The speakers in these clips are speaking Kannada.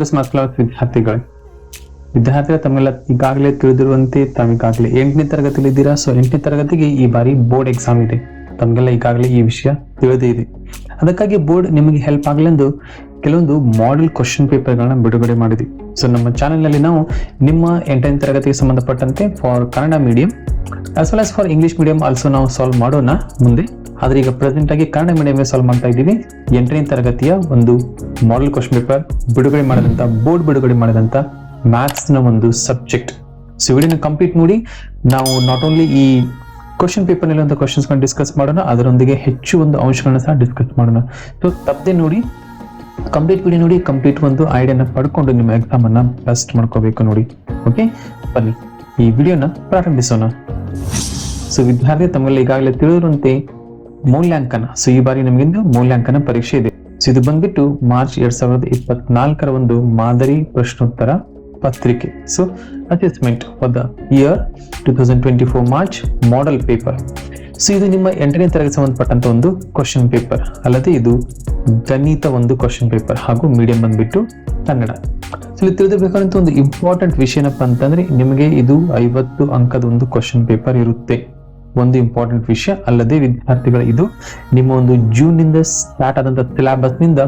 ಟು ಸ್ಮಾರ್ಟ್ ಕ್ಲಾಸ್ ವಿದ್ಯಾರ್ಥಿಗಳೇ ವಿದ್ಯಾರ್ಥಿಗಳು ತಮ್ಮೆಲ್ಲ ಈಗಾಗಲೇ ತಿಳಿದಿರುವಂತೆ ತಾವೀಗಾಗಲೇ ಎಂಟನೇ ತರಗತಿಯಲ್ಲಿ ಇದ್ದೀರಾ? ಸೊ ಎಂಟನೇ ತರಗತಿಗೆ ಈ ಬಾರಿ ಬೋರ್ಡ್ ಎಕ್ಸಾಮ್ ಇದೆ. ತಮಗೆಲ್ಲ ಈಗಾಗಲೇ ಈ ವಿಷಯ ತಿಳಿದೇ ಇದೆ. ಅದಕ್ಕಾಗಿ ಬೋರ್ಡ್ ನಿಮಗೆ ಹೆಲ್ಪ್ ಆಗಲೆಂದು ಕೆಲವೊಂದು ಮಾಡೆಲ್ ಕ್ವಶನ್ ಪೇಪರ್ಗಳನ್ನ ಬಿಡುಗಡೆ ಮಾಡಿದ್ವಿ. ಸೊ ನಮ್ಮ ಚಾನೆಲ್ನಲ್ಲಿ ನಾವು ನಿಮ್ಮ ಎಂಟನೇ ತರಗತಿಗೆ ಸಂಬಂಧಪಟ್ಟಂತೆ for Kannada medium as well as for English medium also ನಾವು ಸಾಲ್ವ್ ಮಾಡೋಣ ಮುಂದೆ. ಆದ್ರೆ ಈಗ ಪ್ರೆಸೆಂಟ್ ಆಗಿ ಕನ್ನಡ ಮೀಡಿಯಂ ಸಾಲ್ವ್ ಮಾಡ್ತಾ ಇದ್ದೀವಿ. ಎಂಟನೇ ತರಗತಿಯ ಒಂದು ಮಾಡೆಲ್ ಕ್ವಶನ್ ಪೇಪರ್ ಬಿಡುಗಡೆ ಮಾಡಿದಂತ ಬೋರ್ಡ್ ಬಿಡುಗಡೆ ಮಾಡಿದಂತ ಮ್ಯಾಥ್ಸ್ನ ಒಂದು ಸಬ್ಜೆಕ್ಟ್ ಸೊ ವಿಡಿಯೋನ ಕಂಪ್ಲೀಟ್ ನೋಡಿ, ನಾವು ನಾಟ್ ಓನ್ಲಿ ಈ ಕ್ವಶನ್ ಪೇಪರ್ನಲ್ಲಿ ಕ್ವಶನ್ಸ್ ಡಿಸ್ಕಸ್ ಮಾಡೋಣ, ಅದರೊಂದಿಗೆ ಹೆಚ್ಚು ಒಂದು ಅಂಶಗಳನ್ನ ಸಹ ಡಿಸ್ಕಸ್ ಮಾಡೋಣ. ಸೊ ತಪ್ಪದೆ ನೋಡಿ ಕಂಪ್ಲೀಟ್ ವಿಡಿಯೋ ನೋಡಿ ಕಂಪ್ಲೀಟ್ ಒಂದು ಐಡಿಯಾನ ಪಡ್ಕೊಂಡು ನಿಮ್ಮ ಎಕ್ಸಾಮ್ ಅನ್ನ ಬೆಸ್ಟ್ ಮಾಡ್ಕೋಬೇಕು ನೋಡಿ. ಓಕೆ ಬನ್ನಿ, ಈ ವಿಡಿಯೋನ ಪ್ರಾರಂಭಿಸೋಣ. ಸೊ ವಿದ್ಯಾರ್ಥಿ ತಮ್ಮಲ್ಲಿ ಈಗಾಗಲೇ ತಿಳಿದಿರುವಂತೆ ಮೌಲ್ಯಾಂಕನ. ಸೊ, ಈ ಬಾರಿ ನಮಗಿಂದು ಮೌಲ್ಯಾಂಕನ ಪರೀಕ್ಷೆ ಇದೆ. ಸೊ, ಇದು ಬಂದ್ಬಿಟ್ಟು ಮಾರ್ಚ್ ಎರಡ್ ಸಾವಿರದ ಇಪ್ಪತ್ನಾಲ್ಕರ ಒಂದು ಮಾದರಿ ಪ್ರಶ್ನೋತ್ತರ ಪತ್ರಿಕೆ. So assessment for the year two thousand twenty four March model paper so, ಇದು ನಿಮ್ಮ ಎಂಟನೇ ತರಗತಿ ಸಂಬಂಧಪಟ್ಟಂತ ಒಂದು ಕ್ವಶನ್ ಪೇಪರ್ ಅಲ್ಲದೆ ಇದು ಗಣಿತ ಒಂದು ಕ್ವಶನ್ ಪೇಪರ್ ಹಾಗೂ ಮೀಡಿಯಂ ಬಂದ್ಬಿಟ್ಟು ಕನ್ನಡ. ಸೊ, ಇಲ್ಲಿ ತಿಳಿದಿರ್ಬೇಕಂತ ಒಂದು ಇಂಪಾರ್ಟೆಂಟ್ ವಿಷಯ ಏನಪ್ಪ ಅಂತಂದ್ರೆ ನಿಮಗೆ ಇದು ಐವತ್ತು ಅಂಕದ ಒಂದು ಕ್ವಶನ್ ಪೇಪರ್ ಇರುತ್ತೆ. ಒಂದು ಇಂಪಾರ್ಟೆಂಟ್ ವಿಷಯ ಅಲ್ಲದೆ ವಿದ್ಯಾರ್ಥಿಗಳ ಇದು. ನಿಮ್ಮ ಒಂದು ಜೂನ್ನಿಂದ ಸ್ಟಾರ್ಟ್ ಆದಂತ ಸಿಲಾಬಸ್ನಿಂದ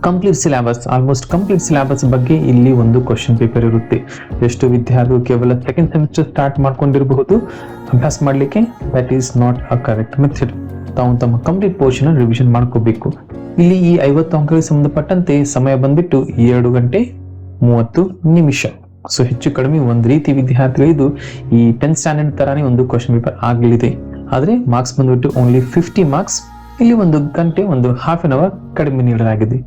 complete syllabus almost complete syllabus ಬಗ್ಗೆ ಇಲ್ಲಿ ಒಂದು ಕ್ವಶನ್ ಪೇಪರ್ ಇರುತ್ತೆ. ಎಷ್ಟು ವಿದ್ಯಾರ್ಥಿಗಳು ಕೇವಲ ಸೆಕೆಂಡ್ ಸೆಮಿಸ್ಟರ್ ಸ್ಟಾರ್ಟ್ ಮಾಡ್ಕೊಂಡಿರಬಹುದು, ಅಭ್ಯಾಸ ಮಾಡಲಿಕ್ಕೆ that is not a correct method ತಾವು ತಮ್ಮ ಕಂಪ್ಲೀಟ್ ಪೋರ್ಷನ್ ರಿವಿಷನ್ ಮಾಡ್ಕೋಬೇಕು. ಇಲ್ಲಿ ಈ ಐವತ್ತು ಅಂಕಗಳಿಗೆ ಸಂಬಂಧಪಟ್ಟಂತೆ ಸಮಯ ಬಂದ್ಬಿಟ್ಟು ಎರಡು ಗಂಟೆ ಮೂವತ್ತು ನಿಮಿಷ. ಸೊ ಹೆಚ್ಚು ಕಡಿಮೆ ಒಂದು ರೀತಿ ವಿದ್ಯಾರ್ಥಿಗಳಿದು ಈ ಟೆಂತ್ ಸ್ಟ್ಯಾಂಡರ್ಡ್ ತರಾನೇ ಒಂದು ಕ್ವಶನ್ ಪೇಪರ್ ಆಗಲಿದೆ. ಆದ್ರೆ ಮಾರ್ಕ್ಸ್ ಬಂದ್ಬಿಟ್ಟು ಓನ್ಲಿ ಫಿಫ್ಟಿ ಮಾರ್ಕ್ಸ್ ಇಲ್ಲಿ ಒಂದು ಗಂಟೆ, ಒಂದು ಹಾಫ್ ಅನ್ ಅವರ್ ಕಡಿಮೆ ನೀಡಲಾಗಿದೆ.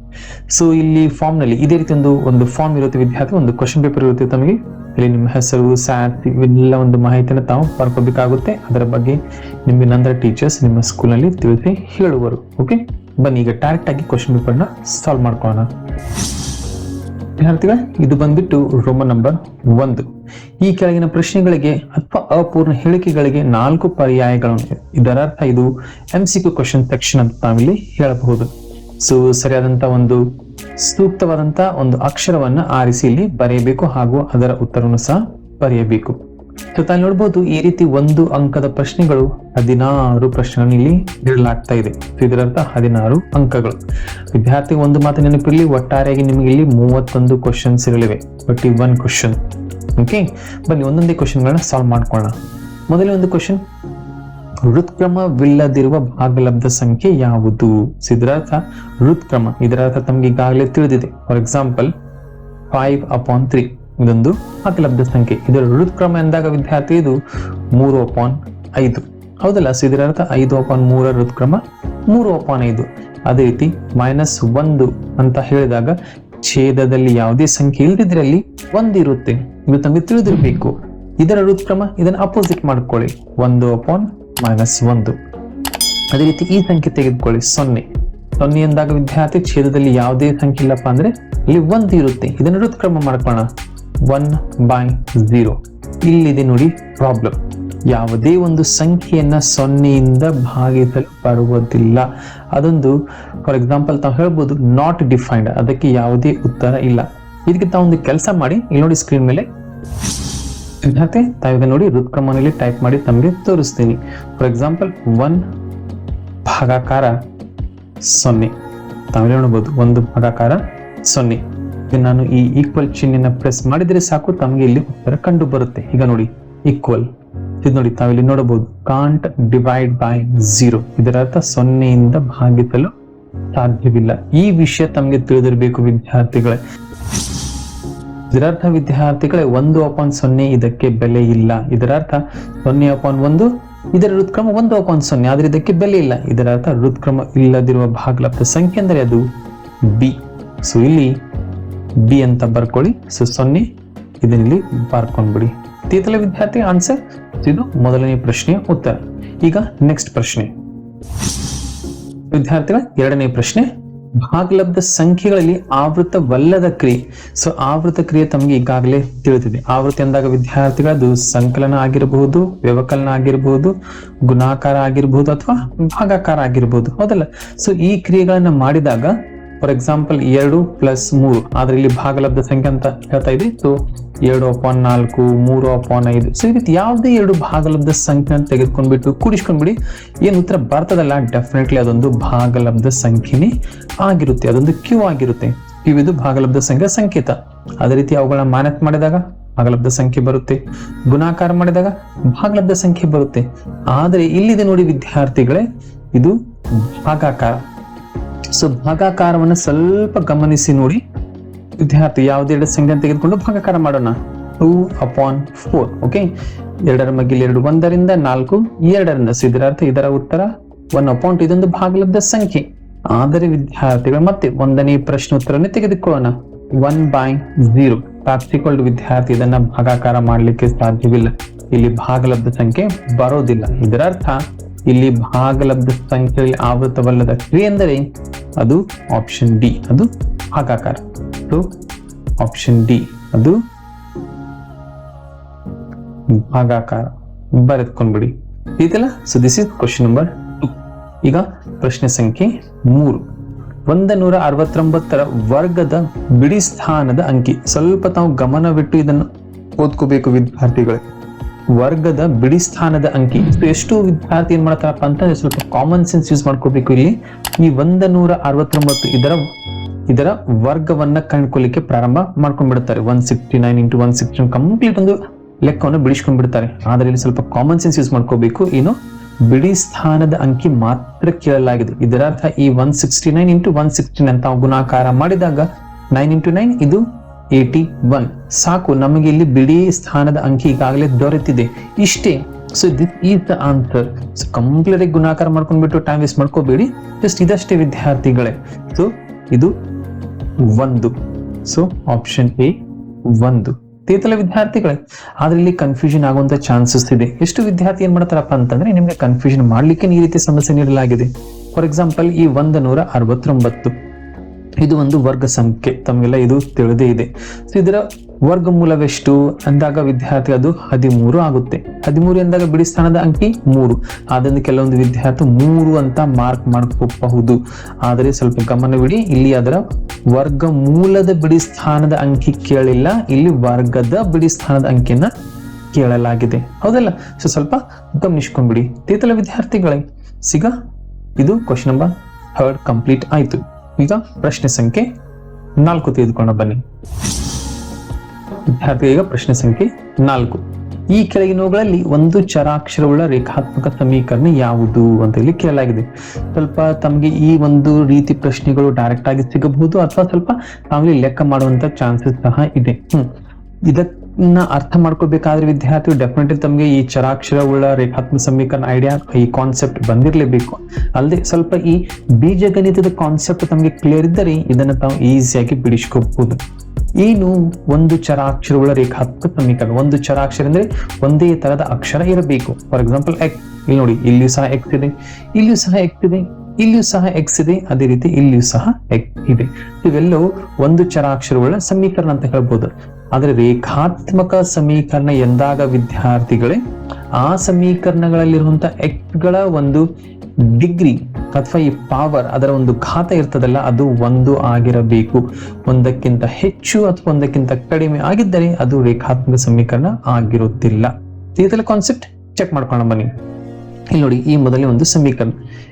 ಸೊ ಇಲ್ಲಿ ಫಾರ್ಮ್ನಲ್ಲಿ ಇದೇ ರೀತಿ ಒಂದು ಒಂದು ಫಾರ್ಮ್ ಇರುತ್ತೆ ವಿದ್ಯಾರ್ಥಿ, ಒಂದು ಕ್ವಶನ್ ಪೇಪರ್ ಇರುತ್ತೆ ತಮಗೆ. ಇಲ್ಲಿ ನಿಮ್ಮ ಹೆಸರು ಸ್ಯಾತ್ ಇವೆಲ್ಲ ಒಂದು ಮಾಹಿತಿಯನ್ನು ತಾವು ಬರ್ಕೋಬೇಕಾಗುತ್ತೆ ಅದರ ಬಗ್ಗೆ ನಿಮಗೆ ನಂತರ ಟೀಚರ್ಸ್ ನಿಮ್ಮ ಸ್ಕೂಲ್ನಲ್ಲಿ ತಿಳಿಸಿ ಹೇಳುವರು. ಓಕೆ ಬನ್ನಿ, ಈಗ ಡೈರೆಕ್ಟ್ ಆಗಿ ಕ್ವಶನ್ ಪೇಪರ್ನ ಸಾಲ್ವ್ ಮಾಡ್ಕೊಳ್ಳೋಣ. ವಿದ್ಯಾರ್ಥಿಗಳ ಇದು ಬಂದ್ಬಿಟ್ಟು ರೋಮನ್ ನಂಬರ್ ಒಂದು. ಈ ಕೆಳಗಿನ ಪ್ರಶ್ನೆಗಳಿಗೆ ಅಥವಾ ಅಪೂರ್ಣ ಹೇಳಿಕೆಗಳಿಗೆ ನಾಲ್ಕು ಪರ್ಯಾಯಗಳನ್ನು ಇದರ ಅರ್ಥ ಇದು M C Q question section ಅಂತ ನಾವಿಲ್ಲಿ ಹೇಳಬಹುದು. ಸೊ ಸರಿಯಾದಂತ ಒಂದು ಸೂಕ್ತವಾದಂತಹ ಒಂದು ಅಕ್ಷರವನ್ನ ಆರಿಸಿ ಇಲ್ಲಿ ಬರೆಯಬೇಕು ಹಾಗೂ ಅದರ ಉತ್ತರವನ್ನು ಸಹ ಬರೆಯಬೇಕು. ಸೊ ತಾವು ನೋಡ್ಬೋದು ಈ ರೀತಿ ಒಂದು ಅಂಕದ ಪ್ರಶ್ನೆಗಳು ಹದಿನಾರು ಪ್ರಶ್ನೆಗಳನ್ನು ಇಲ್ಲಿ ನೀಡಲಾಗ್ತಾ ಇದೆ. ಇದರರ್ಥ ಹದಿನಾರು ಅಂಕಗಳು. ವಿದ್ಯಾರ್ಥಿ ಒಂದು ಮಾತು ನೆನಪಿರಲಿ, ಒಟ್ಟಾರೆಯಾಗಿ ನಿಮಗೆ ಇಲ್ಲಿ ಮೂವತ್ತೊಂದು ಕ್ವಶನ್ಸ್ ಇರಲಿವೆ. ಈ ಒನ್ ಕ್ವಶನ್ ಓಕೆ ಬನ್ನಿ, ಒಂದೊಂದೇ ಕ್ವಶನ್ಗಳನ್ನ ಸಾಲ್ವ್ ಮಾಡ್ಕೊಳ್ಳೋಣ. ಮೊದಲೇ ಒಂದು ಕ್ವಶನ್ ಹೃತ್ಕ್ರಮವಿಲ್ಲದಿರುವ ಭಾಗಲಬ್ಧ ಸಂಖ್ಯೆ ಯಾವುದು? ಇದರರ್ಥ ವೃತ್ಕ್ರಮ ಇದರ ಅರ್ಥ ತಮ್ಗೆ ಈಗಾಗಲೇ ತಿಳಿದಿದೆ. For example five upon three ಇದೊಂದು ಅಪಲಬ್ಧ ಸಂಖ್ಯೆ. ಇದರ ಋತುಕ್ರಮ ಎಂದಾಗ ವಿದ್ಯಾರ್ಥಿ ಇದು ಮೂರು ಅಪಾನ್ ಐದು. ಹೌದಲ್ಲ? ಸೊ ಇದರ ಅರ್ಥ ಐದು ಅಪಾನ್ ಮೂರರ ಋತುಕ್ರಮ ಮೂರು ಅಪಾನ್ ಐದು. ಅದೇ ರೀತಿ ಮೈನಸ್ ಒಂದು ಅಂತ ಹೇಳಿದಾಗ ಛೇದದಲ್ಲಿ ಯಾವುದೇ ಸಂಖ್ಯೆ ಇಲ್ದಿದ್ರೆ ಅಲ್ಲಿ ಒಂದಿರುತ್ತೆ. ಇದು ತಮಗೆ ತಿಳಿದಿರಬೇಕು. ಇದರ ಋತುಕ್ರಮ ಇದನ್ನ ಅಪೋಸಿಟ್ ಮಾಡ್ಕೊಳ್ಳಿ. ಒಂದು ಅಪಾನ್ ಮೈನಸ್ ಒಂದು. ಅದೇ ರೀತಿ ಈ ಸಂಖ್ಯೆ ತೆಗೆದುಕೊಳ್ಳಿ. ಸೊನ್ನೆ. ಸೊನ್ನೆ ಎಂದಾಗ ವಿದ್ಯಾರ್ಥಿ ಛೇದದಲ್ಲಿ ಯಾವುದೇ ಸಂಖ್ಯೆ ಇಲ್ಲಪ್ಪ ಅಂದ್ರೆ ಇಲ್ಲಿ ಒಂದು ಇರುತ್ತೆ ಇದನ್ನ ಋತುಕ್ರಮ ಮಾಡ್ಕೋಣ ಒನ್ ಬೈ ಝೀರೋ. ಇಲ್ಲಿದೆ ನೋಡಿ ಪ್ರಾಬ್ಲಮ್ ಯಾವುದೇ ಒಂದು ಸಂಖ್ಯೆಯನ್ನ ಸೊನ್ನೆಯಿಂದ ಭಾಗಿಸಲು ಬರುವುದಿಲ್ಲ. ಅದೊಂದು ಫಾರ್ ಎಕ್ಸಾಂಪಲ್ ತಾವು ಹೇಳ್ಬೋದು ನಾಟ್ ಡಿಫೈನ್ಡ್ ಅದಕ್ಕೆ ಯಾವುದೇ ಉತ್ತರ ಇಲ್ಲ. ಇದಕ್ಕೆ ಒಂದು ಕೆಲಸ ಮಾಡಿ, ಇಲ್ಲಿ ನೋಡಿ ಸ್ಕ್ರೀನ್ ಮೇಲೆ. ವಿದ್ಯಾರ್ಥಿ ತಾವಿದ ನೋಡಿ ಹೃತ್ಕ್ರಮನಲ್ಲಿ ಟೈಪ್ ಮಾಡಿ ತಮಗೆ ತೋರಿಸ್ತೀನಿ. ಫಾರ್ ಎಕ್ಸಾಂಪಲ್ ಒನ್ ಭಾಗಾಕಾರ ಸೊನ್ನೆ. ತಾವೇ ನೋಡ್ಬೋದು, ಒಂದು ಭಾಗಾಕಾರ ಸೊನ್ನೆ. ಈಗ ನಾನು ಈ ಈಕ್ವಲ್ ಚಿಹ್ನೆನ ಪ್ರೆಸ್ ಮಾಡಿದ್ರೆ ಸಾಕು, ತಮಗೆ ಇಲ್ಲಿ ಉತ್ತರ ಕಂಡು ಬರುತ್ತೆ. ಈಗ ನೋಡಿ ಈಕ್ವಲ್ ಇದು ನೋಡಿ, ತಾವಿಲ್ಲಿ ನೋಡಬಹುದು. ಕಾಂಟ್ ಡಿವೈಡ್ ಬೈ ಝೀರೋ ಇದರ ಅರ್ಥ ಸೊನ್ನೆಯಿಂದ ಭಾಗಿಸಲು ಸಾಧ್ಯವಿಲ್ಲ. ಈ ವಿಷಯ ತಮಗೆ ತಿಳಿದಿರಬೇಕು, ವಿದ್ಯಾರ್ಥಿಗಳೇ. ಇದರರ್ಥ ವಿದ್ಯಾರ್ಥಿಗಳೇ, ಒಂದು ಅಪಾನ್ ಸೊನ್ನೆ ಇದಕ್ಕೆ ಬೆಲೆ ಇಲ್ಲ. ಇದರರ್ಥ ಸೊನ್ನೆ ಅಪಾನ್ ಒಂದು, ಇದರ ಹೃತ್ಕ್ರಮ ಒಂದು ಅಪಾನ್ ಸೊನ್ನೆ, ಆದ್ರೆ ಇದಕ್ಕೆ ಬೆಲೆ ಇಲ್ಲ. ಇದರ ಅರ್ಥ ಹೃತ್ಕ್ರಮ ಇಲ್ಲದಿರುವ ಭಾಗಲಬ್ಧ ಸಂಖ್ಯೆ ಅಂದರೆ ಅದು ಬಿ ಸೊ ಇಲ್ಲಿ ಬಿ ಅಂತ ಬರ್ಕೊಳ್ಳಿ. ಸೊ ಸೊನ್ನೆ, ಇದನ್ನಿಲ್ಲಿ ಬರ್ಕೊಂಡ್ಬಿಡಿ ತೀತಲ ವಿದ್ಯಾರ್ಥಿ ಆನ್ಸರ್ ಇದು ಮೊದಲನೇ ಪ್ರಶ್ನೆಯ ಉತ್ತರ. ಈಗ ನೆಕ್ಸ್ಟ್ ಪ್ರಶ್ನೆ. ವಿದ್ಯಾರ್ಥಿಗಳ ಎರಡನೇ ಪ್ರಶ್ನೆ. ಭಾಗಲಬ್ಧ ಸಂಖ್ಯೆಗಳಲ್ಲಿ ಆವೃತವಲ್ಲದ ಕ್ರಿಯೆ. ಸೊ ಆವೃತ ಕ್ರಿಯೆ ತಮಗೆ ಈಗಾಗಲೇ ತಿಳಿದಿದೆ. ಆವೃತ್ತಿ ಅಂದಾಗ ವಿದ್ಯಾರ್ಥಿಗಳದು ಸಂಕಲನ ಆಗಿರಬಹುದು, ವ್ಯವಕಲನ ಆಗಿರಬಹುದು, ಗುಣಾಕಾರ ಆಗಿರಬಹುದು ಅಥವಾ ಭಾಗಾಕಾರ ಆಗಿರಬಹುದು. ಹೌದಲ್ಲ? ಸೊ ಈ ಕ್ರಿಯೆಗಳನ್ನ ಮಾಡಿದಾಗ ಫಾರ್ ಎಕ್ಸಾಂಪಲ್ ಎರಡು ಪ್ಲಸ್ ಮೂರು. ಆದ್ರೆ ಇಲ್ಲಿ ಭಾಗಲಬ್ಧ ಸಂಖ್ಯೆ ಅಂತ ಹೇಳ್ತಾ ಇದೆ ಸೊ ಎರಡು ಅಪಾನ್ ನಾಲ್ಕು, ಮೂರು ಅಪಾನ್ ಐದು. ಸೊ ಯಾವುದೇ ಎರಡು ಭಾಗಲಬ್ಧ ಸಂಖ್ಯೆ ಅಂತ ತೆಗೆದುಕೊಂಡ್ಬಿಟ್ಟು ಕೂಡಿಸ್ಕೊಂಡ್ಬಿಡಿ. ಏನು ಉತ್ತರ ಬರ್ತದಲ್ಲ ಡೆಫಿನೆಟ್ಲಿ ಅದೊಂದು ಭಾಗಲಬ್ಧ ಸಂಖ್ಯೆನೇ ಆಗಿರುತ್ತೆ. ಅದೊಂದು ಕ್ಯೂ ಆಗಿರುತ್ತೆ. ಕ್ಯೂ ಇದು ಭಾಗಲಬ್ಧ ಸಂಖ್ಯೆ ಸಂಕೇತ. ಅದೇ ರೀತಿ ಅವುಗಳನ್ನ ಮಾನಕ್ ಮಾಡಿದಾಗ ಭಾಗಲಬ್ಧ ಸಂಖ್ಯೆ ಬರುತ್ತೆ. ಗುಣಾಕಾರ ಮಾಡಿದಾಗ ಭಾಗಲಬ್ಧ ಸಂಖ್ಯೆ ಬರುತ್ತೆ. ಆದರೆ ಇಲ್ಲಿದೆ ನೋಡಿ ವಿದ್ಯಾರ್ಥಿಗಳೇ, ಇದು ಭಾಗಾಕಾರ. ಸೊ ಭಾಗಾಕಾರವನ್ನು ಸ್ವಲ್ಪ ಗಮನಿಸಿ ನೋಡಿ. ವಿದ್ಯಾರ್ಥಿ ಯಾವುದೆರಡು ಸಂಖ್ಯೆ ತೆಗೆದುಕೊಂಡು ಭಾಗಾಕಾರ ಮಾಡೋಣ. ಟೂ ಅಪಾನ್ ಫೋರ್ ಓಕೆ ಎರಡರ ಮಗ್ಗಿಲಿ ಎರಡು, ಒಂದರಿಂದ ನಾಲ್ಕು, ಎರಡರಿಂದ ಸೊ ಇದರ ಅರ್ಥ ಇದರ ಉತ್ತರ ಒನ್ ಅಪಾಯಿಂಟ್ ಇದೊಂದು ಭಾಗಲಬ್ಧ ಸಂಖ್ಯೆ. ಆದರೆ ವಿದ್ಯಾರ್ಥಿಗಳು, ಮತ್ತೆ ಒಂದನೇ ಪ್ರಶ್ನೆ ಉತ್ತರನೇ ತೆಗೆದುಕೊಳ್ಳೋಣ. ಒನ್ ಬೈ ಝೀರೋ ಪ್ರಾಪ್ತಿಕೊಂಡು ವಿದ್ಯಾರ್ಥಿ ಇದನ್ನ ಭಾಗಾಕಾರ ಮಾಡಲಿಕ್ಕೆ ಸಾಧ್ಯವಿಲ್ಲ. ಇಲ್ಲಿ ಭಾಗಲಬ್ಧ ಸಂಖ್ಯೆ ಬರೋದಿಲ್ಲ. ಇದರ ಅರ್ಥ ಇಲ್ಲಿ ಭಾಗಲಬ್ಧ ಸಂಖ್ಯೆಯಲ್ಲಿ ಆವೃತವಲ್ಲದ ಕ್ರಿಯೆ ಎಂದರೆ ಅದು ಆಪ್ಷನ್ ಡಿ ಅದು ಭಾಗಾಕಾರ. ಆಪ್ಷನ್ ಡಿ ಅದು ಭಾಗಾಕಾರ. ಬರೆದ್ಕೊಂಡ್ಬಿಡಿ. ಇದೆಲ್ಲ so this is question number two ಈಗ ಪ್ರಶ್ನೆ ಸಂಖ್ಯೆ ಮೂರು. ಒಂದ ನೂರ ಅರವತ್ತೊಂಬತ್ತರ ವರ್ಗದ ಬಿಡಿ ಸ್ಥಾನದ ಅಂಕಿ. ಸ್ವಲ್ಪ ತಾವು ಗಮನವಿಟ್ಟು ಇದನ್ನು ಓದ್ಕೋಬೇಕು, ವಿದ್ಯಾರ್ಥಿಗಳೇ. ವರ್ಗದ ಬಿಡಿ ಸ್ಥಾನದ ಅಂಕಿ. ಎಷ್ಟು ವಿದ್ಯಾರ್ಥಿ ಏನ್ ಮಾಡ್ತಾರಪ್ಪ ಅಂತ ಸ್ವಲ್ಪ ಕಾಮನ್ ಸೆನ್ಸ್ ಯೂಸ್ ಮಾಡ್ಕೋಬೇಕು ಇಲ್ಲಿ. ಈ ಒಂದ ನೂರ ಅರವತ್ತೊಂಬತ್ತು ಇದರ ಇದರ ವರ್ಗವನ್ನ ಕಂಡುಕೊಳ್ಳಿಕ್ಕೆ ಪ್ರಾರಂಭ ಮಾಡ್ಕೊಂಡ್ಬಿಡ್ತಾರೆ. One sixty nine into one sixty complete ಒಂದು ಲೆಕ್ಕವನ್ನು ಬಿಡಿಸ್ಕೊಂಡ್ಬಿಡ್ತಾರೆ. ಆದ್ರೆ ಇಲ್ಲಿ ಸ್ವಲ್ಪ ಕಾಮನ್ ಸೆನ್ಸ್ ಯೂಸ್ ಮಾಡ್ಕೋಬೇಕು. ಏನು? ಬಿಡಿ ಸ್ಥಾನದ ಅಂಕಿ ಮಾತ್ರ ಕೇಳಲಾಗಿದೆ. ಇದರ ಅರ್ಥ ಈ one sixty nine into one sixty ಅಂತ ಗುಣಾಕಾರ ಮಾಡಿದಾಗ ನೈನ್ ಇಂಟು ನೈನ್ ಇದು ಏಟಿ ಒನ್ ಸಾಕು, ನಮಗೆ ಇಲ್ಲಿ ಬಿಡಿ ಸ್ಥಾನದ ಅಂಕಿ ಈಗಾಗಲೇ ದೊರೆತಿದೆ. ಇಷ್ಟೇ so this is the answer so complete ಆಗಿ ಗುಣಾಕಾರ ಮಾಡ್ಕೊಂಡ್ಬಿಟ್ಟು ಟೈಮ್ ವೇಸ್ಟ್ ಮಾಡ್ಕೋಬೇಡಿ. ಜಸ್ಟ್ ಇದಷ್ಟೇ ವಿದ್ಯಾರ್ಥಿಗಳೇ. ಸೊ ಇದು ಒಂದು. ಸೊ ಆಪ್ಷನ್ ಎ ಒಂದು. ತೇತಲ ವಿದ್ಯಾರ್ಥಿಗಳೇ, ಆದ್ರೆ ಇಲ್ಲಿ ಕನ್ಫ್ಯೂಷನ್ ಆಗುವಂತ ಚಾನ್ಸಸ್ ಇದೆ. ಎಷ್ಟು ವಿದ್ಯಾರ್ಥಿ ಏನ್ ಮಾಡ್ತಾರಪ್ಪ ಅಂತಂದ್ರೆ, ನಿಮ್ಗೆ ಕನ್ಫ್ಯೂಷನ್ ಮಾಡ್ಲಿಕ್ಕೆ ಈ ರೀತಿ ಸಮಸ್ಯೆ ನೀಡಲಾಗಿದೆ. ಫಾರ್ ಎಕ್ಸಾಂಪಲ್ ಈ ಒಂದು ನೂರ ಅರವತ್ತೊಂಬತ್ತು. ಇದು ಒಂದು ವರ್ಗ ಸಂಖ್ಯೆ. ತಮಗೆಲ್ಲ ಇದು ತಿಳಿದೇ ಇದೆ. ಸೊ ಇದರ ವರ್ಗಮೂಲವೆಷ್ಟು ಅಂದಾಗ ವಿದ್ಯಾರ್ಥಿ ಅದು ಹದಿಮೂರು ಆಗುತ್ತೆ. ಹದಿಮೂರು ಎಂದಾಗ ಬಿಡಿ ಸ್ಥಾನದ ಅಂಕಿ ಮೂರು. ಆದ್ದರಿಂದ ಕೆಲವೊಂದು ವಿದ್ಯಾರ್ಥಿ ಮೂರು ಅಂತ ಮಾರ್ಕ್ ಮಾಡ್ಕೋಬಹುದು. ಆದರೆ ಸ್ವಲ್ಪ ಗಮನವಿಡಿ, ಇಲ್ಲಿ ಅದರ ವರ್ಗ ಮೂಲದ ಬಿಡಿ ಸ್ಥಾನದ ಅಂಕಿ ಕೇಳಿಲ್ಲ. ಇಲ್ಲಿ ವರ್ಗದ ಬಿಡಿ ಸ್ಥಾನದ ಅಂಕಿಯನ್ನ ಕೇಳಲಾಗಿದೆ. ಹೌದಲ್ಲ? ಸೊ ಸ್ವಲ್ಪ ಗಮನಿಸ್ಕೊಂಡ್ಬಿಡಿ. ತೀತಲ ವಿದ್ಯಾರ್ಥಿಗಳೇ, ಸಿಗ, ಇದು ಕ್ವಶನ್ ನಂಬರ್ ಥರ್ಡ್ ಕಂಪ್ಲೀಟ್ ಆಯ್ತು. ಈಗ ಪ್ರಶ್ನೆ ಸಂಖ್ಯೆ ನಾಲ್ಕು ತೆಗೆದುಕೊಂಡು ಬನ್ನಿ. ವಿದ್ಯಾರ್ಥಿ ಈಗ ಪ್ರಶ್ನೆ ಸಂಖ್ಯೆ ನಾಲ್ಕು. ಈ ಕೆಳಗಿನವುಗಳಲ್ಲಿ ಒಂದು ಚರಾಕ್ಷರವುಳ್ಳ ರೇಖಾತ್ಮಕ ಸಮೀಕರಣ ಯಾವುದು ಅಂತ ಇಲ್ಲಿ ಕೇಳಲಾಗಿದೆ. ಸ್ವಲ್ಪ ತಮಗೆ ಈ ಒಂದು ರೀತಿ ಪ್ರಶ್ನೆಗಳು ಡೈರೆಕ್ಟ್ ಆಗಿ ಸಿಗಬಹುದು ಅಥವಾ ಸ್ವಲ್ಪ ತಾವಲ್ಲಿ ಲೆಕ್ಕ ಮಾಡುವಂತ ಚಾನ್ಸಸ್ ಸಹ ಇದೆ. ಹ್ಮ್. ಇದನ್ನ ಅರ್ಥ ಮಾಡ್ಕೋಬೇಕಾದ್ರೆ ವಿದ್ಯಾರ್ಥಿಗಳು ಡೆಫಿನೆಟ್ಲಿ ತಮಗೆ ಈ ಚರಾಕ್ಷರವುಳ್ಳ ರೇಖಾತ್ಮ ಸಮೀಕರಣ ಐಡಿಯಾ ಈ ಕಾನ್ಸೆಪ್ಟ್ ಬಂದಿರಲೇಬೇಕು. ಅಲ್ಲದೆ ಸ್ವಲ್ಪ ಈ ಬೀಜಗಣಿತದ ಕಾನ್ಸೆಪ್ಟ್ ತಮಗೆ ಕ್ಲಿಯರ್ ಇದ್ದರೆ ಇದನ್ನ ತಾವು ಈಸಿಯಾಗಿ ಬಿಡಿಸ್ಕೋಬಹುದು. ಏನು ಒಂದು ಚರಾಕ್ಷರವುಳ್ಳ ರೇಖಾತ್ಮಕ ಸಮೀಕರಣ? ಒಂದು ಚರಾಕ್ಷರ ಅಂದ್ರೆ ಒಂದೇ ತರದ ಅಕ್ಷರ ಇರಬೇಕು. ಫಾರ್ ಎಕ್ಸಾಂಪಲ್ ಎಕ್ಸ್ ಇಲ್ಲಿ ನೋಡಿ, ಇಲ್ಲಿಯೂ ಸಹ ಎಕ್ಸ್ ಇದೆ, ಇಲ್ಲಿಯೂ ಸಹ ಎಕ್ಸ್ ಇದೆ, ಇಲ್ಲಿಯೂ ಸಹ ಎಕ್ಸ್ ಇದೆ, ಅದೇ ರೀತಿ ಇಲ್ಲಿಯೂ ಸಹ ಎಕ್ಸ್ ಇದೆ. ಇವೆಲ್ಲವೂ ಒಂದು ಚರಾಕ್ಷರವುಳ್ಳ ಸಮೀಕರಣ ಅಂತ ಹೇಳ್ಬೋದು. ಆದ್ರೆ ರೇಖಾತ್ಮಕ ಸಮೀಕರಣ ಎಂದಾಗ ವಿದ್ಯಾರ್ಥಿಗಳೇ, ಆ ಸಮೀಕರಣಗಳಲ್ಲಿರುವಂತ ಎಕ್ಗಳ ಗಳ ಒಂದು ಡಿಗ್ರಿ ಅಥವಾ ಈ ಪವರ್ ಅದರ ಒಂದು ಘಾತ ಇರ್ತದಲ್ಲ, ಅದು ಒಂದು ಆಗಿರಬೇಕು. ಒಂದಕ್ಕಿಂತ ಹೆಚ್ಚು ಅಥವಾ ಒಂದಕ್ಕಿಂತ ಕಡಿಮೆ ಆಗಿದ್ದರೆ ಅದು ರೇಖಾತ್ಮಕ ಸಮೀಕರಣ ಆಗಿರುತ್ತಿಲ್ಲ. ಇದೆಲ್ಲ ಕಾನ್ಸೆಪ್ಟ್ ಚೆಕ್ ಮಾಡ್ಕೊಳ್ಳೋಣ ಬನ್ನಿ. ಇಲ್ಲಿ ನೋಡಿ, ಈ ಮೊದಲೇ ಒಂದು ಸಮೀಕರಣ.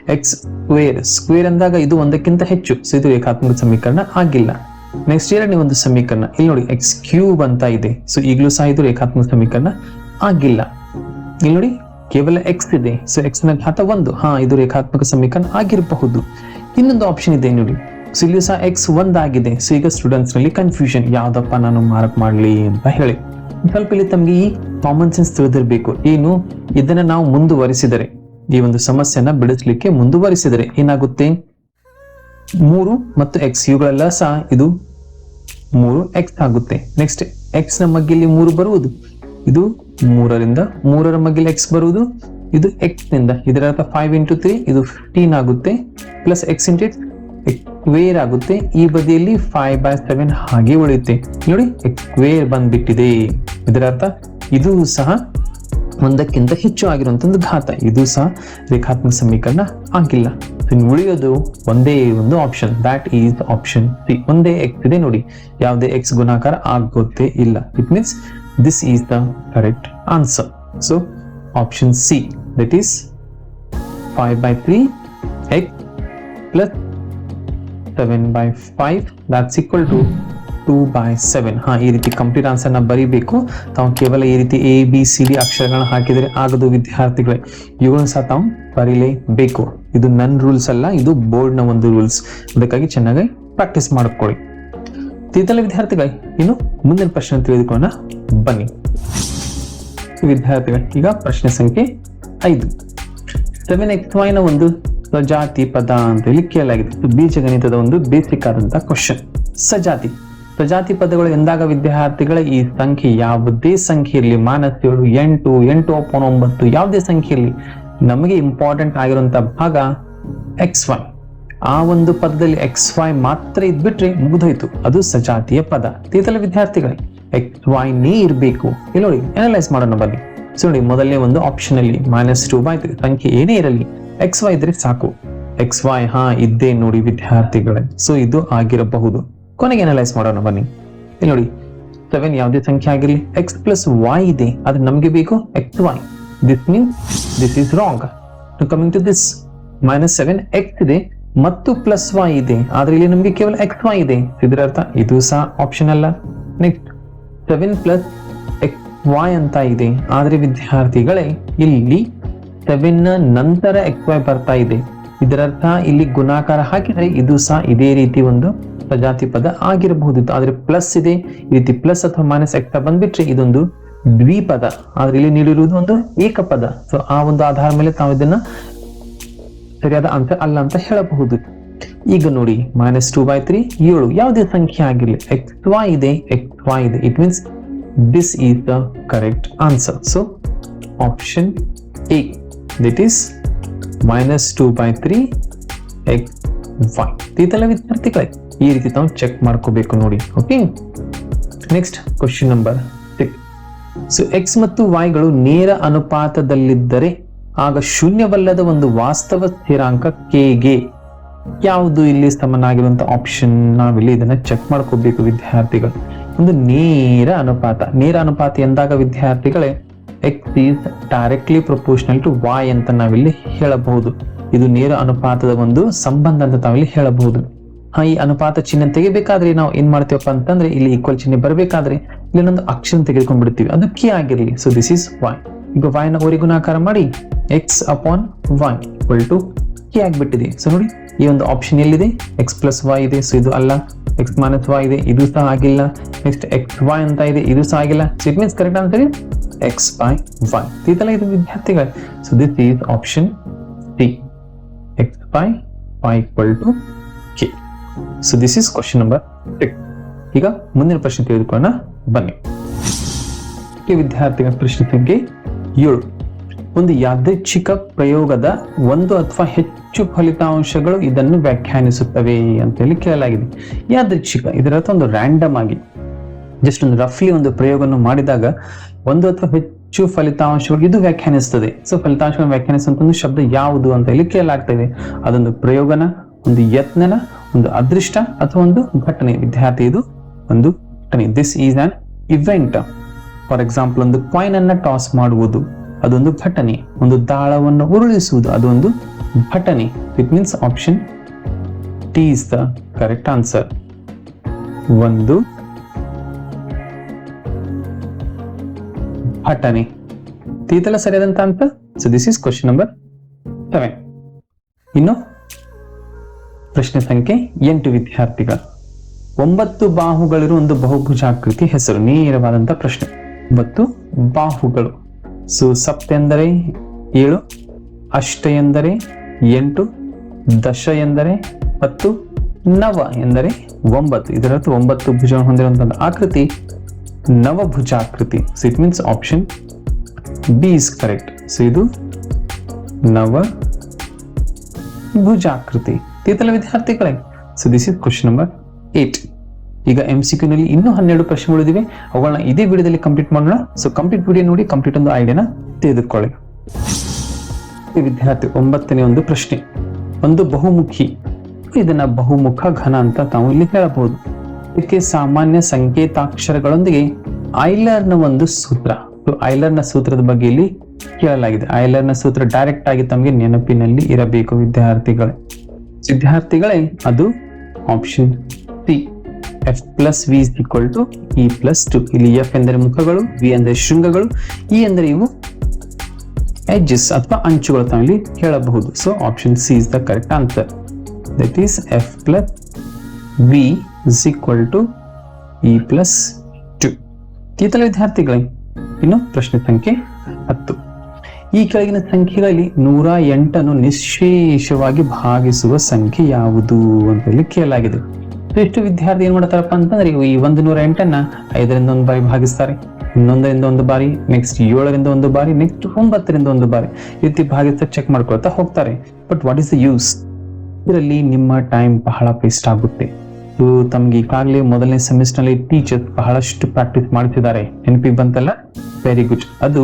ಎಕ್ಸ್ ಸ್ಕ್ವೇರ್ ಸ್ಕ್ವೇರ್ ಅಂದಾಗ ಇದು ಒಂದಕ್ಕಿಂತ ಹೆಚ್ಚು, ಸೊ ಇದು ರೇಖಾತ್ಮಕ ಸಮೀಕರಣ ಆಗಿಲ್ಲ. ನೆಕ್ಸ್ಟ್ ಎರಡನೇ ಒಂದು ಸಮೀಕರಣ. ಇಲ್ಲಿ ನೋಡಿ ಎಕ್ಸ್ ಕ್ಯೂಬ್ ಅಂತ ಇದೆ. ಸೊ ಈಗಲೂ ಸಹ ಇದು ರೇಖಾತ್ಮಕ ಸಮೀಕರಣ ಆಗಿಲ್ಲ. ಇಲ್ಲಿ ನೋಡಿ, ಕೇವಲ ಎಕ್ಸ್ ಇದೆ. ಸೊ ಎಕ್ಸ್ನ ಘಾತ ಒಂದು. ಹಾ, ಇದು ರೇಖಾತ್ಮಕ ಸಮೀಕರಣ ಆಗಿರಬಹುದು. ಇನ್ನೊಂದು ಆಪ್ಷನ್ ಇದೆ ನೋಡಿ. ಸೊ ಇಲ್ಲಿ ಸಹ ಎಕ್ಸ್ ಒಂದಾಗಿದೆ ಸೊ ಈಗ ಸ್ಟೂಡೆಂಟ್ಸ್ನಲ್ಲಿ ಕನ್ಫ್ಯೂಷನ್ ಯಾವ್ದಪ್ಪ ನಾನು ಮಾರ್ಕ್ ಮಾಡ್ಲಿ ಅಂತ ಹೇಳಿ. ಸ್ವಲ್ಪ ಇಲ್ಲಿ ತಮ್ಗೆ ಈ ಕಾಮನ್ ಸೆನ್ಸ್ ತಿಳಿದಿರಬೇಕು. ಏನು? ಇದನ್ನ ನಾವು ಮುಂದುವರಿಸಿದರೆ, ಈ ಒಂದು ಸಮಸ್ಯೆನ ಬಿಡಿಸ್ಲಿಕ್ಕೆ ಮುಂದುವರಿಸಿದರೆ ಏನಾಗುತ್ತೆ? ಮೂರು ಮತ್ತು ಎಕ್ಸ್ ಇವುಗಳೆಲ್ಲ ಸಹ ಇದು ಮೂರು ಎಕ್ಸ್ ಆಗುತ್ತೆ. ನೆಕ್ಸ್ಟ್ ಎಕ್ಸ್ನ ಮಗ್ಗಿಲಿ ಮೂರು ಬರುವುದು? ಇದು ಮೂರರಿಂದ ಮೂರರ ಮಗ್ಗಿಲಿ ಎಕ್ಸ್ ಬರುವುದು? ಇದು ಎಕ್ಸ್ನಿಂದ. ಇದರ ಅರ್ಥ ಫೈವ್ ಇಂಟು ತ್ರೀ ಇದು ಫಿಫ್ಟೀನ್ ಆಗುತ್ತೆ. ಪ್ಲಸ್ ಎಕ್ಸ್ ಇಂಟು ಸ್ಕ್ವೇರ್ ಆಗುತ್ತೆ. ಈ ಬದಿಯಲ್ಲಿ ಫೈವ್ ಬೈ ಸೆವೆನ್ ಹಾಗೆ ಉಳಿಯುತ್ತೆ. ನೋಡಿ ಎಕ್ವೇರ್ ಬಂದ್ಬಿಟ್ಟಿದೆ. ಇದರ ಅರ್ಥ, ಇದು ಸಹ ಒಂದಕ್ಕಿಂತ ಹೆಚ್ಚು ಆಗಿರುವಂತ ಒಂದು ಘಾತ. ಇದು ಸಹ ರೇಖಾತ್ಮಕ ಸಮೀಕರಣ ಆಗಿಲ್ಲ. ಇನ್ನು ಉಳಿಯೋದು ಒಂದೇ ಒಂದು option that is option C ಒಂದೇ ಎಕ್ಸ್ ಇದೆ ನೋಡಿ. ಯಾವುದೇ ಎಕ್ಸ್ ಗುಣಾಕಾರ ಆಗೋದೇ ಇಲ್ಲ. It means this is the correct answer so option C that is five by three x plus seven by five that's equal to two by seven ಹಾ, ಈ ರೀತಿ ಕಂಪ್ಲೀಟ್ ಆನ್ಸರ್ನ ಬರೀಬೇಕು. ತಾವು ಕೇವಲ ಈ ರೀತಿ ಎ ಬಿ ಸಿ ಡಿ ಅಕ್ಷರಗಳನ್ನ ಹಾಕಿದರೆ ಆಗದು ವಿದ್ಯಾರ್ಥಿಗಳೇ. ಇವುಗಳನ್ನು ಸಹ ತಾವು ಬರೀಲೇಬೇಕು. ಇದು ನನ್ನ ರೂಲ್ಸ್ ಅಲ್ಲ, ಇದು ಬೋರ್ಡ್ನ ಒಂದು ರೂಲ್ಸ್ ಅದಕ್ಕಾಗಿ ಚೆನ್ನಾಗಿ ಪ್ರಾಕ್ಟೀಸ್ ಮಾಡ್ಕೊಳ್ಳಿ. ತೀತಲ ವಿದ್ಯಾರ್ಥಿಗಳೇ, ಇನ್ನು ಮುಂದಿನ ಪ್ರಶ್ನೆ ತಿಳಿದುಕೊಳ್ಳೋಣ. ಬನ್ನಿ. ವಿದ್ಯಾರ್ಥಿಗಳೇ, ಈಗ ಪ್ರಶ್ನೆ ಸಂಖ್ಯೆ ಐದು. ಸೆವೆನ್ ಎಕ್ಸ್ ವೈ ನ ಒಂದು ಸಜಾತಿ ಪದ ಅಂತ ಹೇಳಿ ಕೇಳಲಾಗಿದೆ. ಬೀಜಗಣಿತದ ಒಂದು ಬೇಸಿಕ್ ಆದಂತಹ ಕ್ವಶನ್ ಸಜಾತಿ. ಸಜಾತಿ ಪದಗಳು ಎಂದಾಗ ವಿದ್ಯಾರ್ಥಿಗಳ ಈ ಸಂಖ್ಯೆ ಯಾವುದೇ ಸಂಖ್ಯೆ ಇರಲಿ ಮಾನಸ್ ಏಳು ಎಂಟು ಎಂಟು ಒಪ್ಪನ ಒಂಬತ್ತು ಯಾವುದೇ ಸಂಖ್ಯೆ ಇರಲಿ ನಮಗೆ ಇಂಪಾರ್ಟೆಂಟ್ ಆಗಿರುವಂತಹ ಭಾಗ ಎಕ್ಸ್ ವೈ ಆ ಒಂದು ಪದದಲ್ಲಿ ಎಕ್ಸ್ ವೈ ಮಾತ್ರ ಇದ್ಬಿಟ್ರೆ ಮುಗಿದೋಯ್ತು. ಅದು ಸಜಾತಿಯ ಪದ. ತೀತಲ ವಿದ್ಯಾರ್ಥಿಗಳೇ? ಎಕ್ಸ್ ವೈ ನೇ ಇರಬೇಕು. ಇಲ್ಲಿ ನೋಡಿ ಅನಲೈಸ್ ಮಾಡೋಣ ಬನ್ನಿ. ಸೊ ನೋಡಿ, ಮೊದಲನೇ ಒಂದು ಆಪ್ಷನ್ ಅಲ್ಲಿ ಮೈನಸ್ ಟೂ ಬೈ ಸಂಖ್ಯೆ ಏನೇ ಇರಲಿ ಎಕ್ಸ್ ವೈ ಇದ್ರೆ ಸಾಕು. ಎಕ್ಸ್ ವೈ ಹಾ, ಇದ್ದೇ ನೋಡಿ ವಿದ್ಯಾರ್ಥಿಗಳೇ. ಸೊ ಇದು ಆಗಿರಬಹುದು. ಕೊನೆಗೆ ಅನಲೈಸ್ ಮಾಡೋಣ, ಬನ್ನಿ. ಇಲ್ಲಿ ನೋಡಿ ಸೆವೆನ್ ಯಾವುದೇ ಸಂಖ್ಯೆ ಆಗಿರಲಿ ಎಕ್ಸ್ ಪ್ಲಸ್ ವೈ ಇದೆ ಅದು ನಮಗೆ ಬೇಕು x y this means this is wrong coming to this minus seven x ಇದೆ, ಮತ್ತು ಪ್ಲಸ್ ವೈ ಇದೆ, ಆದ್ರೆ ಇಲ್ಲಿ ನಮಗೆ ಕೇವಲ ಎಕ್ಸ್ ವೈ ಇದೆ. ಇದರ ಅರ್ಥ ಇದು ಸಹ ಆಪ್ಷನ್ ಅಲ್ಲ. Next seven plus x y ಅಂತ ಇದೆ, ಆದ್ರೆ ವಿದ್ಯಾರ್ಥಿಗಳೇ, ಇಲ್ಲಿ ಸೆವೆನ್ ನಂತರ ಎಕ್ಸ್ ವೈ ಬರ್ತಾ ಇದೆ. ಇದರರ್ಥ ಇಲ್ಲಿ ಗುಣಾಕಾರ ಹಾಕಿದರೆ ಇದು ಸಹ ಇದೇ ರೀತಿ ಒಂದು ಪ್ರಜಾತಿ ಪದ ಆಗಿರಬಹುದಿತ್ತು. ಆದ್ರೆ ಪ್ಲಸ್ ಇದೆ. ಈ ರೀತಿ ಪ್ಲಸ್ ಅಥವಾ ಮೈನಸ್ ಎಕ್ಸ್ಟ್ರಾ ಬಂದ್ಬಿಟ್ರೆ ಇದೊಂದು ದ್ವಿಪದ. ಆದ್ರೆ ಇಲ್ಲಿ ನೀಡಿರುವುದು ಒಂದು ಏಕಪದ. ಸೊ ಆ ಒಂದು ಆಧಾರ ಮೇಲೆ ತಾವು ಇದನ್ನ ಸರಿಯಾದ ಅಂತ ಅಲ್ಲ ಅಂತ ಹೇಳಬಹುದು. ಈಗ ನೋಡಿ ಮೈನಸ್ ಟೂ ಬೈ ತ್ರೀ ಏಳು. ಯಾವುದೇ ಸಂಖ್ಯೆ ಆಗಿರಲಿ. ಎಕ್ಸ್ ವೈ ಇದೆ. ಎಕ್ಸ್ ವೈ ಇದೆ. It means this is the correct answer so option A that is minus two by three x y ಇದೆಲ್ಲ ವಿದ್ಯಾರ್ಥಿಗಳೇ, ಈ ರೀತಿ ನಾವು ಚೆಕ್ ಮಾಡ್ಕೋಬೇಕು ನೋಡಿ okay next question number so x ಮತ್ತು ವೈಗಳು ನೇರ ಅನುಪಾತದಲ್ಲಿದ್ದರೆ, ಆಗ ಶೂನ್ಯವಲ್ಲದ ಒಂದು ವಾಸ್ತವ ಸ್ಥಿರಾಂಕ ಕೆಗೆ ಯಾವುದು ಇಲ್ಲಿ ಸಮನಾಗಿರುವಂತ ಆಪ್ಷನ್ ನಾವಿಲ್ಲಿ ಇದನ್ನ ಚೆಕ್ ಮಾಡ್ಕೋಬೇಕು ವಿದ್ಯಾರ್ಥಿಗಳು. ಒಂದು ನೇರ ಅನುಪಾತ ನೇರ ಅನುಪಾತ ಎಂದಾಗ ವಿದ್ಯಾರ್ಥಿಗಳೇ x is directly proportional to y ಅಂತ ನಾವಿಲ್ಲಿ ಹೇಳಬಹುದು. ಇದು ನೇರ ಅನುಪಾತದ ಒಂದು ಸಂಬಂಧ ಅಂತ ನಾವಿಲ್ಲಿ ಹೇಳಬಹುದು. ಹಾ, ಈ ಅನುಪಾತ ಚಿಹ್ನೆ ತೆಗಿಬೇಕಾದ್ರೆ ನಾವು ಏನ್ ಮಾಡ್ತೀವಪ್ಪ ಅಂತಂದ್ರೆ ಇಲ್ಲಿ ಈಕ್ವಲ್ ಚಿಹ್ನೆ ಬರಬೇಕಾದ್ರೆ ಇಲ್ಲಿ ಅಕ್ಷರ ತೆಗೆದುಕೊಂಡು ಬಿಡ್ತೀವಿ. ಅದು ಕೆ ಆಗಿರಲಿ. ಸೊ ದಿಸ್ ಇಸ್ ವೈ ಈಗ y ನ ಓರಿ ಗುಣಾಕಾರ ಮಾಡಿ x upon y equal to k ಆಗಿಬಿಟ್ಟಿದೆ. ಸೊ ನೋಡಿ. ಈ ಒಂದು ಆಪ್ಷನ್ ಎಲ್ಲಿದೆ? ಎಕ್ಸ್ ಪ್ಲಸ್ ವೈ ಇದೆ ಸೊ ಇದು ಅಲ್ಲ. ಎಕ್ಸ್ ಮೈನಸ್ ವೈ ಇದೆ, ಇದು ಸಹ ಆಗಿಲ್ಲ. ನೆಕ್ಸ್ಟ್ ಎಕ್ಸ್ ವೈ ಅಂತ ಇದೆ, ಇದು ಸಹ ಆಗಿಲ್ಲ. So it means correct answer x by y ಇದೆಲ್ಲ ಇದು ವಿದ್ಯಾರ್ಥಿಗಳು. So this is option T x by y equal to k so this is question number six ಈಗ ಮುಂದಿನ ಪ್ರಶ್ನೆ ತೆಗೆದುಕೊಳ್ಳೋಣ. ಬನ್ನಿ. ವಿದ್ಯಾರ್ಥಿಗಳ ಪ್ರಶ್ನೆ ಸಂಖ್ಯೆ ಏಳು. ಒಂದು ಯಾದೃಚ್ಛಿಕ ಪ್ರಯೋಗದ ಒಂದು ಅಥವಾ ಹೆಚ್ಚು ಫಲಿತಾಂಶಗಳು ಇದನ್ನು ವ್ಯಾಖ್ಯಾನಿಸುತ್ತವೆ ಅಂತ ಹೇಳಿ ಕೇಳಲಾಗಿದೆ. ಯಾದೃಚ್ಛಿಕ ಇದರ ಒಂದು ರ್ಯಾಂಡಮ್ ಆಗಿ ಜಸ್ಟ್ ಒಂದು ರಫ್ಲಿ ಒಂದು ಪ್ರಯೋಗವನ್ನು ಮಾಡಿದಾಗ ಒಂದು ಅಥವಾ ಹೆಚ್ಚು ಫಲಿತಾಂಶಗಳು ಇದು ವ್ಯಾಖ್ಯಾನಿಸ್ತದೆ. ಸೊ ಫಲಿತಾಂಶಗಳನ್ನು ವ್ಯಾಖ್ಯಾನಿಸುವಂತ ಒಂದು ಶಬ್ದ ಯಾವುದು ಅಂತ ಹೇಳಿ ಕೇಳಲಾಗ್ತದೆ. ಅದೊಂದು ಪ್ರಯೋಗನ, ಒಂದು ಯತ್ನನ, ಒಂದು ಅದೃಷ್ಟ ಅಥವಾ ಒಂದು ಘಟನೆ. ವಿದ್ಯಾರ್ಥಿ, ಇದು ಒಂದು ಘಟನೆ. This is an event for example ಒಂದು ಕಾಯಿನ್ ಅನ್ನ ಟಾಸ್ ಮಾಡುವುದು. ಅದೊಂದು ಘಟನೆ, ಒಂದು ದಾಳವನ್ನು ಉರುಳಿಸುವುದು ಅದೊಂದು ಘಟನೆ. It means option T is the correct answer ಒಂದು ಘಟನೆ. ತೀತಲ ಸರಿಯಾದಂತ ಅಂತ so this is question number seven ಇನ್ನು ಪ್ರಶ್ನೆ ಸಂಖ್ಯೆ ಎಂಟು ವಿದ್ಯಾರ್ಥಿಗಳು. ಒಂಬತ್ತು ಬಾಹುಗಳಿರುವ ಒಂದು ಬಹುಭುಜಾಕೃತಿ ಹೆಸರು ನೇರವಾದಂತಹ ಪ್ರಶ್ನೆ. ಒಂಬತ್ತು ಬಾಹುಗಳು. ಸೊ ಸಪ್ತ ಎಂದರೆ ಏಳು ಅಷ್ಟ ಎಂದರೆ ಎಂಟು ದಶ ಎಂದರೆ ಹತ್ತು, ನವ ಎಂದರೆ ಒಂಬತ್ತು. ಇದರರ್ಥ ಒಂಬತ್ತು ಭುಜ ಹೊಂದಿರುವಂತಹ ಆಕೃತಿ ನವಭುಜಾಕೃತಿ so it means option B is correct so ಇದು ನವ ಭುಜಾಕೃತಿ. ತೀತಲ ವಿದ್ಯಾರ್ಥಿಗಳೇ so this is question number eight ಈಗ ಎಂ ಸಿ ನಲ್ಲಿ ಇನ್ನೂ ಹನ್ನೆರಡು ಉಳಿದಿವೆ ಅವುಗಳನ್ನ ಇದೇ ವಿಡಿಯೋದಲ್ಲಿ ಕಂಪ್ಲೀಟ್ ಮಾಡೋಣ. ಸೊ ಕಂಪ್ಲೀಟ್ ವಿಡಿಯೋ ನೋಡಿ ಕಂಪ್ಲೀಟ್ ಒಂದು ಐಡಿಯಾನ ತೆಗೆದುಕೊಳ್ಳಿ. ವಿದ್ಯಾರ್ಥಿ ಒಂಬತ್ತನೇ ಒಂದು ಪ್ರಶ್ನೆ. ಒಂದು ಬಹುಮುಖಿ. ಇದನ್ನ ಬಹುಮುಖ ಘನ ಅಂತ ತಾವು ಇಲ್ಲಿ ಹೇಳಬಹುದು. ಇದಕ್ಕೆ ಸಾಮಾನ್ಯ ಸಂಕೇತಾಕ್ಷರಗಳೊಂದಿಗೆ ಐಲರ್ನ ಒಂದು ಸೂತ್ರ. ಐಲರ್ನ ಸೂತ್ರದ ಬಗ್ಗೆ ಇಲ್ಲಿ ಕೇಳಲಾಗಿದೆ. ಐಲರ್ನ ಸೂತ್ರ ಡೈರೆಕ್ಟ್ ಆಗಿ ತಮಗೆ ನೆನಪಿನಲ್ಲಿ ಇರಬೇಕು ವಿದ್ಯಾರ್ಥಿಗಳೇ. ವಿದ್ಯಾರ್ಥಿಗಳೇ, ಅದು option C F plus V equal to E plus two ಇಲ್ಲಿ ಎಫ್ ಎಂದರೆ ಮುಖಗಳು ವಿ ಅಂದರೆ ಶೃಂಗಗಳು ಇ ಅಂದರೆ ಇವು ಎಡ್ಜಸ್ ಅಥವಾ ಅಂಚುಗಳು ಇಲ್ಲಿ ಹೇಳಬಹುದು. So option C is the correct answer that is F plus V is equal to E plus two ಇತರ ವಿದ್ಯಾರ್ಥಿಗಳೇ, ಇನ್ನು ಪ್ರಶ್ನೆ ಸಂಖ್ಯೆ ಹತ್ತು. ಈ ಕೆಳಗಿನ ಸಂಖ್ಯೆಗಳಲ್ಲಿ ನೂರ ಎಂಟನ್ನು ನಿಶೇಷವಾಗಿ ಭಾಗಿಸುವ ಸಂಖ್ಯೆ ಯಾವುದು ಅಂತ ಹೇಳಿ ಕೇಳಲಾಗಿದೆ. ಎಷ್ಟು ವಿದ್ಯಾರ್ಥಿ ಏನ್ ಮಾಡ್ತಾರಪ್ಪ ಅಂತಂದ್ರೆ ಈ ಒಂದು ನೂರ ಎಂಟನ್ನ ಐದರಿಂದ ಒಂದು ಬಾರಿ ಭಾಗಿಸ್ತಾರೆ. ಇನ್ನೊಂದರಿಂದ ಒಂದು ಬಾರಿ ನೆಕ್ಸ್ಟ್ ಏಳರಿಂದ ಒಂದು ಬಾರಿ ನೆಕ್ಸ್ಟ್ ಒಂಬತ್ತರಿಂದ ಒಂದು ಬಾರಿ ರೀತಿ ಭಾಗಿಸ ಚೆಕ್ ಮಾಡ್ಕೊಳ್ತಾ ಹೋಗ್ತಾರೆ. But what is the use ಇದರಲ್ಲಿ ನಿಮ್ಮ ಟೈಮ್ ಬಹಳ ವೇಸ್ಟ್ ಆಗುತ್ತೆ. ಇದು ತಮ್ಗೆ ಈಗಾಗಲೇ ಮೊದಲನೇ ಸೆಮಿಸ್ಟರ್ನಲ್ಲಿ ಟೀಚರ್ ಬಹಳಷ್ಟು ಪ್ರಾಕ್ಟೀಸ್ ಮಾಡ್ತಿದ್ದಾರೆ. ನೆನಪಿಗೆ ಬಂತಲ್ಲ? ವೆರಿ ಗುಡ್ ಅದು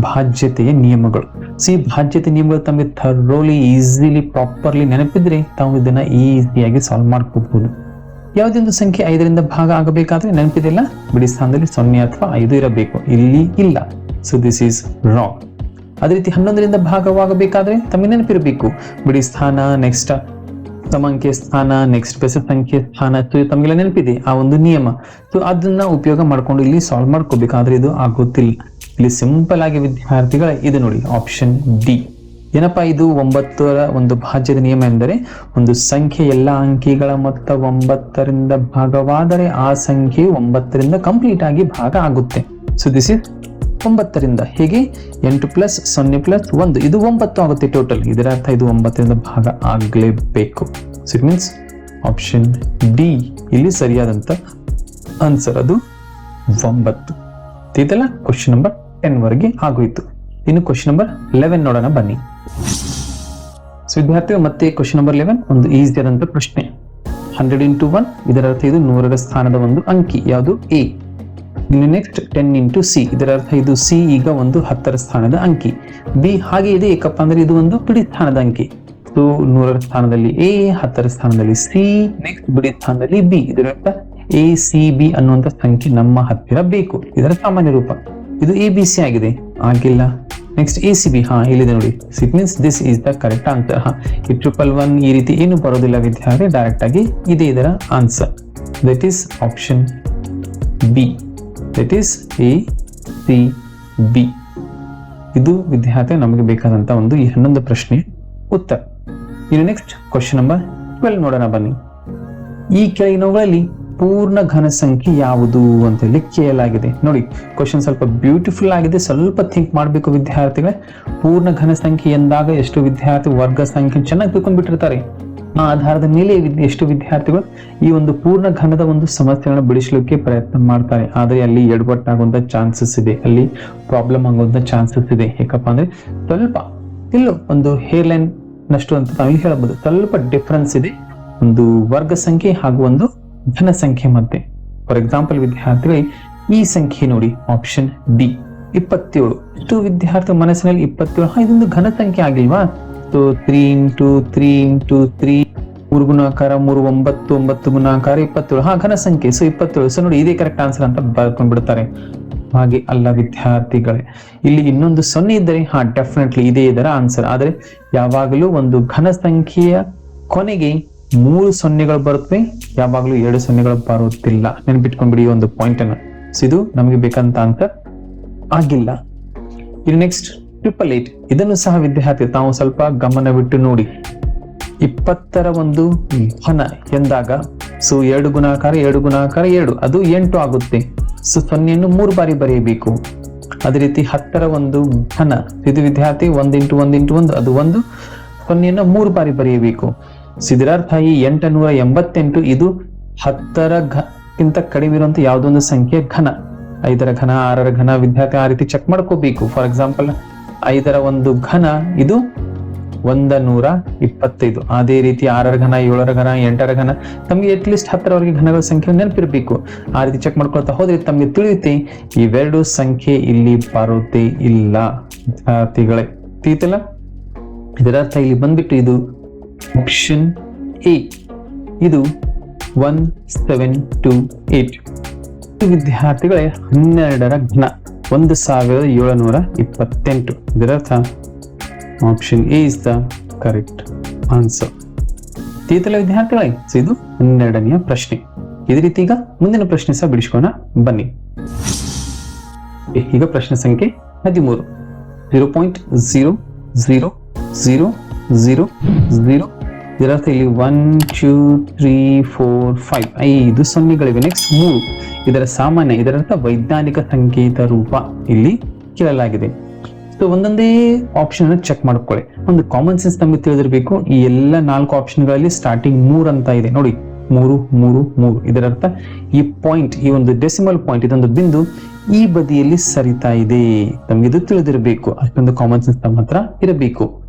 ಬಾಧ್ಯತೆಯ ನಿಯಮಗಳು. ಸಿ ಬಾಧ್ಯತೆ ನಿಯಮಗಳು ತಮಗೆ ಥರೋಲಿ ಈಸಿಲಿ ಪ್ರಾಪರ್ಲಿ ನೆನಪಿದ್ರೆ ತಾವು ಇದನ್ನ ಈಸಿಯಾಗಿ ಸಾಲ್ವ್ ಮಾಡ್ಕೋಬಹುದು ಯಾವುದೇ ಒಂದು ಸಂಖ್ಯೆ ಐದರಿಂದ ಭಾಗ ಆಗಬೇಕಾದ್ರೆ ನೆನಪಿದಿಲ್ಲ ಬಿಡಿ ಸ್ಥಾನದಲ್ಲಿ ಸೊನ್ನೆ ಅಥವಾ ಐದು ಇರಬೇಕು. ಇಲ್ಲಿ ಇಲ್ಲ. ಸೊ ದಿಸ್ ಈಸ್ ರಾಂಗ್ ಅದೇ ರೀತಿ ಹನ್ನೊಂದರಿಂದ ಭಾಗವಾಗಬೇಕಾದ್ರೆ ತಮಗೆ ನೆನಪಿರಬೇಕು. ಬಿಡಿ ಸ್ಥಾನ ನೆಕ್ಸ್ಟ್ ಸಮಂಖ್ಯೆ ಸ್ಥಾನ ನೆಕ್ಸ್ಟ್ ಬೆಸ ಸಂಖ್ಯೆ ಸ್ಥಾನ ತಮಗೆಲ್ಲ ನೆನಪಿದೆ. ಆ ಒಂದು ನಿಯಮ. ಸೊ ಅದನ್ನ ಉಪಯೋಗ ಮಾಡ್ಕೊಂಡು ಇಲ್ಲಿ ಸಾಲ್ವ್ ಮಾಡ್ಕೋಬೇಕಾದ್ರೆ ಇದು ಆಗೋತಿಲ್ಲ ಇಲ್ಲಿ ಸಿಂಪಲ್ ಆಗಿ ವಿದ್ಯಾರ್ಥಿಗಳ, ಇದು ನೋಡಿ ಆಪ್ಷನ್ ಡಿ ಏನಪ್ಪಾ ಇದು ಒಂಬತ್ತರ ಒಂದು ಭಾಜ್ಯದ ನಿಯಮ ಎಂದರೆ ಒಂದು ಸಂಖ್ಯೆ ಎಲ್ಲ ಅಂಕಿಗಳ ಮೊತ್ತ ಒಂಬತ್ತರಿಂದ ಭಾಗವಾದರೆ ಆ ಸಂಖ್ಯೆ ಒಂಬತ್ತರಿಂದ ಕಂಪ್ಲೀಟ್ ಆಗಿ ಭಾಗ ಆಗುತ್ತೆ. ಸೊ ದಿಸ್ ಇಸ್ ಒಂಬತ್ತರಿಂದ. ಹೀಗೆ? ಎಂಟು ಪ್ಲಸ್ ಸೊನ್ನೆ ಪ್ಲಸ್ ಒಂದು. ಇದು ಒಂಬತ್ತು ಆಗುತ್ತೆ ಟೋಟಲ್ ಇದರ ಅರ್ಥ ಇದು ಒಂಬತ್ತರಿಂದ ಭಾಗ ಆಗಲೇಬೇಕು. So it means option D ಇಲ್ಲಿ ಸರಿಯಾದಂತ ಆನ್ಸರ್ ಅದು ಒಂಬತ್ತು. ಇದೆಲ್ಲ ಕ್ವಶನ್ ನಂಬರ್ ಟೆನ್ ವರೆಗೆ ಆಗೋಯ್ತು. ಇನ್ನು ಕ್ವಶನ್ ನಂಬರ್ ಲೆವೆನ್ ನೋಡೋಣ ಬನ್ನಿ. ಸೊ ವಿದ್ಯಾರ್ಥಿಗಳು, ಮತ್ತೆ ಕ್ವಶನ್ ನಂಬರ್ ಲೆವೆನ್ ಒಂದು ಈಸಿ ಆದಂತ ಪ್ರಶ್ನೆ. ಹಂಡ್ರೆಡ್ ಇಂಟು ಒನ್ ಇದರ ಅರ್ಥ ಇದು ನೂರರ ಸ್ಥಾನದ ಒಂದು ಅಂಕಿ, ಯಾವುದು ಎ ಇನ್ನು ನೆಕ್ಸ್ಟ್ ಟೆನ್ ಇಂಟು ಸಿ ಇದರ ಅರ್ಥ ಇದು ಸಿ ಈಗ ಒಂದು ಹತ್ತರ ಸ್ಥಾನದ ಅಂಕಿ. ಬಿ ಹಾಗೆ ಇದೆ, ಏಕಪ್ಪ ಅಂದ್ರೆ ಇದು ಒಂದು ಬಿಡಿ ಸ್ಥಾನದ ಅಂಕಿ. ಸೊ ನೂರರ ಸ್ಥಾನದಲ್ಲಿ ಎ ಹತ್ತರ ಸ್ಥಾನದಲ್ಲಿ ಸಿ ನೆಕ್ಸ್ಟ್ ಬಿಡಿ ಸ್ಥಾನದಲ್ಲಿ ಬಿ ಇದರ ಅರ್ಥ ಎ ಸಿ ಬಿ ಅನ್ನುವಂತ ಸಂಖ್ಯೆ ನಮ್ಮ ಹತ್ತಿರ ಬೇಕು. ಇದರ ಸಾಮಾನ್ಯ ರೂಪ. ಇದು ಎ ಬಿ ಸಿ ಆಗಿದೆ. ಆಗಿಲ್ಲ. ನೆಕ್ಸ್ಟ್ ಎ ಸಿ ಬಿ ಹಾ ಇಲ್ಲಿದೆ ನೋಡಿ. It means this is the correct answer ಹಾ. ಈ ಟ್ರಿಪಲ್ ಒನ್ ಈ ರೀತಿ ಏನು ಬರೋದಿಲ್ಲ ವಿದ್ಯಾರ್ಥಿ ಡೈರೆಕ್ಟ್ ಆಗಿ ಇದೆ ಇದರ answer that is option B that is A C B ಇದು ವಿದ್ಯಾರ್ಥಿ, ನಮಗೆ ಬೇಕಾದಂತ ಒಂದು ಈ ಹನ್ನೊಂದು ಪ್ರಶ್ನೆ ಉತ್ತರ. ಇನ್ನು ನೆಕ್ಸ್ಟ್ ಕ್ವಶನ್ ನಂಬರ್ ಟ್ವೆಲ್ ನೋಡೋಣ ಬನ್ನಿ. ಈ ಕೆಳಗಿನವುಗಳಲ್ಲಿ ಪೂರ್ಣ ಘನ ಸಂಖ್ಯೆ ಯಾವುದು ಅಂತ ಹೇಳಿ ಕೇಳಲಾಗಿದೆ. ನೋಡಿ ಕ್ವಶನ್ ಸ್ವಲ್ಪ ಬ್ಯೂಟಿಫುಲ್ ಆಗಿದೆ. ಸ್ವಲ್ಪ ಥಿಂಕ್ ಮಾಡಬೇಕು ವಿದ್ಯಾರ್ಥಿಗಳೇ. ಪೂರ್ಣ ಘನ ಸಂಖ್ಯೆ ಎಂದಾಗ ಎಷ್ಟು ವಿದ್ಯಾರ್ಥಿ ವರ್ಗ ಸಂಖ್ಯೆ ಚೆನ್ನಾಗಿ ತಿಳ್ಕೊಂಡ್ಬಿಟ್ಟಿರ್ತಾರೆ. ಆ ಆಧಾರದ ಮೇಲೆ ಎಷ್ಟು ವಿದ್ಯಾರ್ಥಿಗಳು ಈ ಒಂದು ಪೂರ್ಣ ಘನದ ಒಂದು ಸಮಸ್ಯೆಗಳನ್ನ ಬಿಡಿಸಲಿಕ್ಕೆ ಪ್ರಯತ್ನ ಮಾಡ್ತಾರೆ. ಆದರೆ ಅಲ್ಲಿ ಎಡವಟ್ಟಾಗುವಂಥ ಚಾನ್ಸಸ್ ಇದೆ. ಅಲ್ಲಿ ಪ್ರಾಬ್ಲಮ್ ಆಗುವಂತ ಚಾನ್ಸಸ್ ಇದೆ. ಯಾಕಪ್ಪ ಅಂದ್ರೆ ಸ್ವಲ್ಪ ಇಲ್ಲೋ ಒಂದು ಹೇರ್ ಲೈನ್ ನಷ್ಟು ಅಂತ ನಾವು ಹೇಳಬಹುದು ಸ್ವಲ್ಪ ಡಿಫ್ರೆನ್ಸ್ ಇದೆ. ಒಂದು ವರ್ಗ ಸಂಖ್ಯೆ ಹಾಗೂ ಒಂದು ಘನ ಸಂಖ್ಯೆ ಮಧ್ಯೆ. ಫಾರ್ ಎಕ್ಸಾಂಪಲ್ ವಿದ್ಯಾರ್ಥಿಗಳಿಗೆ ಈ ಸಂಖ್ಯೆ ನೋಡಿ ಆಪ್ಷನ್ ಡಿ ಇಪ್ಪತ್ತೇಳು. ಇಷ್ಟು ವಿದ್ಯಾರ್ಥಿ ಮನಸ್ಸಿನಲ್ಲಿ ಇಪ್ಪತ್ತೇಳು. ಇದೊಂದು ಘನ ಸಂಖ್ಯೆ ಆಗಿಲ್ವಾ? Three into three into three ಮೂರು ಗುಣಾಕಾರ, ಮೂರು ಒಂಬತ್ತು ಒಂಬತ್ತು ಗುಣಾಕಾರ, ಇಪ್ಪತ್ತೇಳು. ಹಾ, ಘನ ಸಂಖ್ಯೆ. ಸೊ ಇಪ್ಪತ್ತೇಳು. ಸೊ ನೋಡಿ, ಇದೇ ಕರೆಕ್ಟ್ ಆನ್ಸರ್ ಅಂತ ಬರ್ಕೊಂಡ್ಬಿಡ್ತಾರೆ. ಹಾಗೆ ಅಲ್ಲ ವಿದ್ಯಾರ್ಥಿಗಳೇ. ಇಲ್ಲಿ ಇನ್ನೊಂದು ಸೊನ್ನೆ ಇದ್ದರೆ, ಹಾ ಡೆಫಿನೆಟ್ಲಿ ಇದೇ ಇದರ ಆನ್ಸರ್ ಆದರೆ, ಯಾವಾಗಲೂ ಒಂದು ಘನ ಸಂಖ್ಯೆಯ ಕೊನೆಗೆ ಮೂರು ಸೊನ್ನೆಗಳು ಬರುತ್ತವೆ, ಯಾವಾಗಲೂ ಎರಡು ಸೊನ್ನೆಗಳು ಬರುತ್ತಿಲ್ಲ. ನೆನ್ಪಿಟ್ಕೊಂಡ್ಬಿಡಿ ಒಂದು ಪಾಯಿಂಟ್ ಅನ್ನ. ಸೊ ಇದು ನಮಗೆ ಬೇಕಂತ ಅಂತ ಆಗಿಲ್ಲ. ಇನ್ನು ನೆಕ್ಸ್ಟ್ ಟ್ರಿಪಲ್ ಏಟ್ ಇದನ್ನು ಸಹ ವಿದ್ಯಾರ್ಥಿ, ತಾವು ಸ್ವಲ್ಪ ಗಮನವಿಟ್ಟು ನೋಡಿ. ಇಪ್ಪತ್ತರ ಒಂದು ಘನ ಎಂದಾಗ, ಸೊ ಎರಡು ಗುಣಾಕಾರ ಎರಡು ಗುಣಾಕಾರ, ಎರಡು. ಅದು ಎಂಟು ಆಗುತ್ತೆ. ಸೊ ಸೊನ್ನೆಯನ್ನು ಮೂರು ಬಾರಿ ಬರೆಯಬೇಕು. ಅದೇ ರೀತಿ ಹತ್ತರ ಒಂದು ಘನ ಇದು ವಿದ್ಯಾರ್ಥಿ ಒಂದ್ ಇಂಟು ಒಂದ್ ಇಂಟು ಒಂದು. ಅದು ಒಂದು. ಸೊನ್ನೆಯನ್ನು ಮೂರು ಬಾರಿ ಬರೆಯಬೇಕು. ಸೊ ಇದರ ಅರ್ಥ ಈ ಎಂಟುನೂರ ಎಂಬತ್ತೆಂಟು ಇದು ಹತ್ತರ ಘಕ್ಕಿಂತ ಕಡಿಮೆ ಇರುವಂತ ಯಾವುದೊಂದು ಸಂಖ್ಯೆ ಘನ. ಐದರ ಘನ, ಆರರ ಘನ, ವಿದ್ಯಾರ್ಥಿ ಆ ರೀತಿ ಚೆಕ್ ಮಾಡ್ಕೋಬೇಕು. ಫಾರ್ ಎಕ್ಸಾಂಪಲ್ ಐದರ ಒಂದು ಘನ ಇದು ಒಂದ ನೂರ ಇಪ್ಪತ್ತೈದು. ಅದೇ ರೀತಿ ಆರರ ಘನ, ಏಳರ ಘನ, ಎಂಟರ ಘನ, ತಮಗೆ ಅಟ್ ಲೀಸ್ಟ್ ಹತ್ತರವರೆಗೆ ಘನಗಳ ಸಂಖ್ಯೆ ನೆನಪಿರಬೇಕು. ಆ ರೀತಿ ಚೆಕ್ ಮಾಡ್ಕೊಳ್ತಾ ಹೋದ್ರೆ ತಮಗೆ ತಿಳಿಯುತ್ತೆ, ಇವೆರಡು ಸಂಖ್ಯೆ ಇಲ್ಲಿ ಬರುತ್ತೆ ಇಲ್ಲ. ವಿದ್ಯಾರ್ಥಿಗಳೇ ತಿಳಿತಲ್ಲ ಇದರರ್ಥ ಇಲ್ಲಿ ಬಂದ್ಬಿಟ್ಟು ಇದು ಆಪ್ಷನ್ ಎ ಇದು ಒನ್ ಸೆವೆನ್ ಟು ಏಟ್ ವಿದ್ಯಾರ್ಥಿಗಳೇ ಹನ್ನೆರಡರ ಘನ, ಒಂದು ಸಾವಿರದ ಏಳುನೂರ ಇಪ್ಪತ್ತೆಂಟು. ಇದರರ್ಥ option A is the correct answer ತೀತಲ ವಿದ್ಯಾರ್ಥಿಗಳೇ ಇದು ಹನ್ನೆರಡನೆಯ ಪ್ರಶ್ನೆ. ಇದೇ ರೀತಿ ಈಗ ಮುಂದಿನ ಪ್ರಶ್ನೆ ಸಹ ಬಿಡಿಸ್ಕೋಣ, ಬನ್ನಿ. ಈಗ ಪ್ರಶ್ನೆ ಸಂಖ್ಯೆ ಹದಿಮೂರು. Zero point zero zero zero zero zero ಇದರರ್ಥ ಇಲ್ಲಿ one two three four five ಐದು ಸೊನ್ನೆಗಳಿವೆ. ನೆಕ್ಸ್ಟ್ ಮೂರು. ಇದರ ಸಾಮಾನ್ಯ, ಇದರರ್ಥ ವೈಜ್ಞಾನಿಕ ಸಂಕೇತ ರೂಪ ಇಲ್ಲಿ ಕೇಳಲಾಗಿದೆ. ಸೊ ಒಂದೊಂದೇ ಆಪ್ಷನ್ ಅನ್ನು ಚೆಕ್ ಮಾಡ್ಕೊಳ್ಳಿ. ಒಂದು ಕಾಮನ್ ಸೆನ್ಸ್ ನಮಗೆ ತಿಳಿದಿರಬೇಕು. ಈ ಎಲ್ಲ ನಾಲ್ಕು ಆಪ್ಷನ್ಗಳಲ್ಲಿ ಸ್ಟಾರ್ಟಿಂಗ್ ಮೂರು ಅಂತ ಇದೆ. ನೋಡಿ, ಮೂರು ಮೂರು ಮೂರು. ಇದರರ್ಥ ಈ ಪಾಯಿಂಟ್ ಈ ಒಂದು ಡೆಸಿಮಲ್ ಪಾಯಿಂಟ್ ಇದೊಂದು ಬಿಂದು ಈ ಬದಿಯಲ್ಲಿ ಸರಿತಾ ಇದೆ. ನಮಗೆ ಇದು ತಿಳಿದಿರಬೇಕು. ಅಷ್ಟೊಂದು ಕಾಮನ್ ಸೆನ್ಸ್ ನಮ್ಮ ಹತ್ರ ಇರಬೇಕು.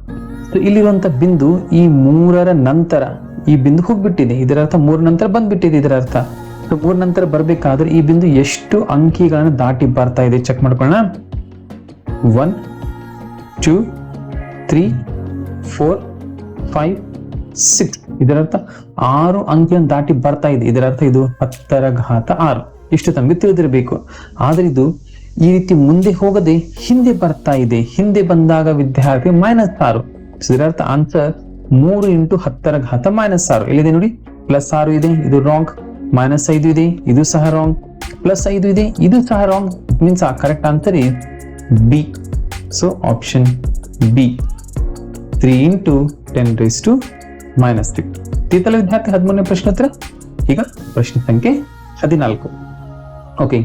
ಇಲ್ಲಿರುವಂತ ಬಿಂದು ಈ ಮೂರರ ನಂತರ ಈ ಬಿಂದು ಹೋಗ್ಬಿಟ್ಟಿದೆ. ಇದರ ಅರ್ಥ ಮೂರ ನಂತರ ಬಂದ್ಬಿಟ್ಟಿದೆ ಇದರ ಅರ್ಥ. ಮೂರ ನಂತರ ಬರ್ಬೇಕಾದ್ರೆ ಈ ಬಿಂದು ಎಷ್ಟು ಅಂಕಿಗಳನ್ನು ದಾಟಿ ಬರ್ತಾ ಇದೆ ಚೆಕ್ ಮಾಡ್ಕೊಳ್ಳೋಣ. One two three four five six ಇದರರ್ಥ ಆರು ಅಂಕಿಯನ್ನು ದಾಟಿ ಬರ್ತಾ ಇದೆ. ಇದರರ್ಥ ಇದು ಹತ್ತರ ಘಾತ ಆರು. ಇಷ್ಟು ತಮಗೆ ತಿಳಿದಿರಬೇಕು. ಆದ್ರೆ ಇದು ಈ ರೀತಿ ಮುಂದೆ ಹೋಗದೆ ಹಿಂದೆ ಬರ್ತಾ ಇದೆ. ಹಿಂದೆ ಬಂದಾಗ ವಿದ್ಯಾರ್ಥಿ ಮೈನಸ್ ಆರು. So, ಇದರರ್ಥ ಆನ್ಸರ್ ಮೂರು ಇಂಟು ಹತ್ತರ ಘಾತ ಮೈನಸ್ ಆರು. ಎಲ್ಲಿದೆ ನೋಡಿ? ಪ್ಲಸ್ ಆರು ಇದೆ, ಇದು ರಾಂಗ್ ಮೈನಸ್ ಐದು ಇದೆ, ಇದು ಸಹ ರಾಂಗ್ ಪ್ಲಸ್ ಐದು ಇದೆ, ಇದು ಸಹ wrong means a correct answer is B so option B three into ten raise to minus three ತೀತಲ ವಿದ್ಯಾರ್ಥಿ ಹದಿಮೂರನೇ ಪ್ರಶ್ನೆ ಹತ್ರ ಈಗ ಪ್ರಶ್ನೆ ಸಂಖ್ಯೆ ಹದಿನಾಲ್ಕು. ಓಕೆ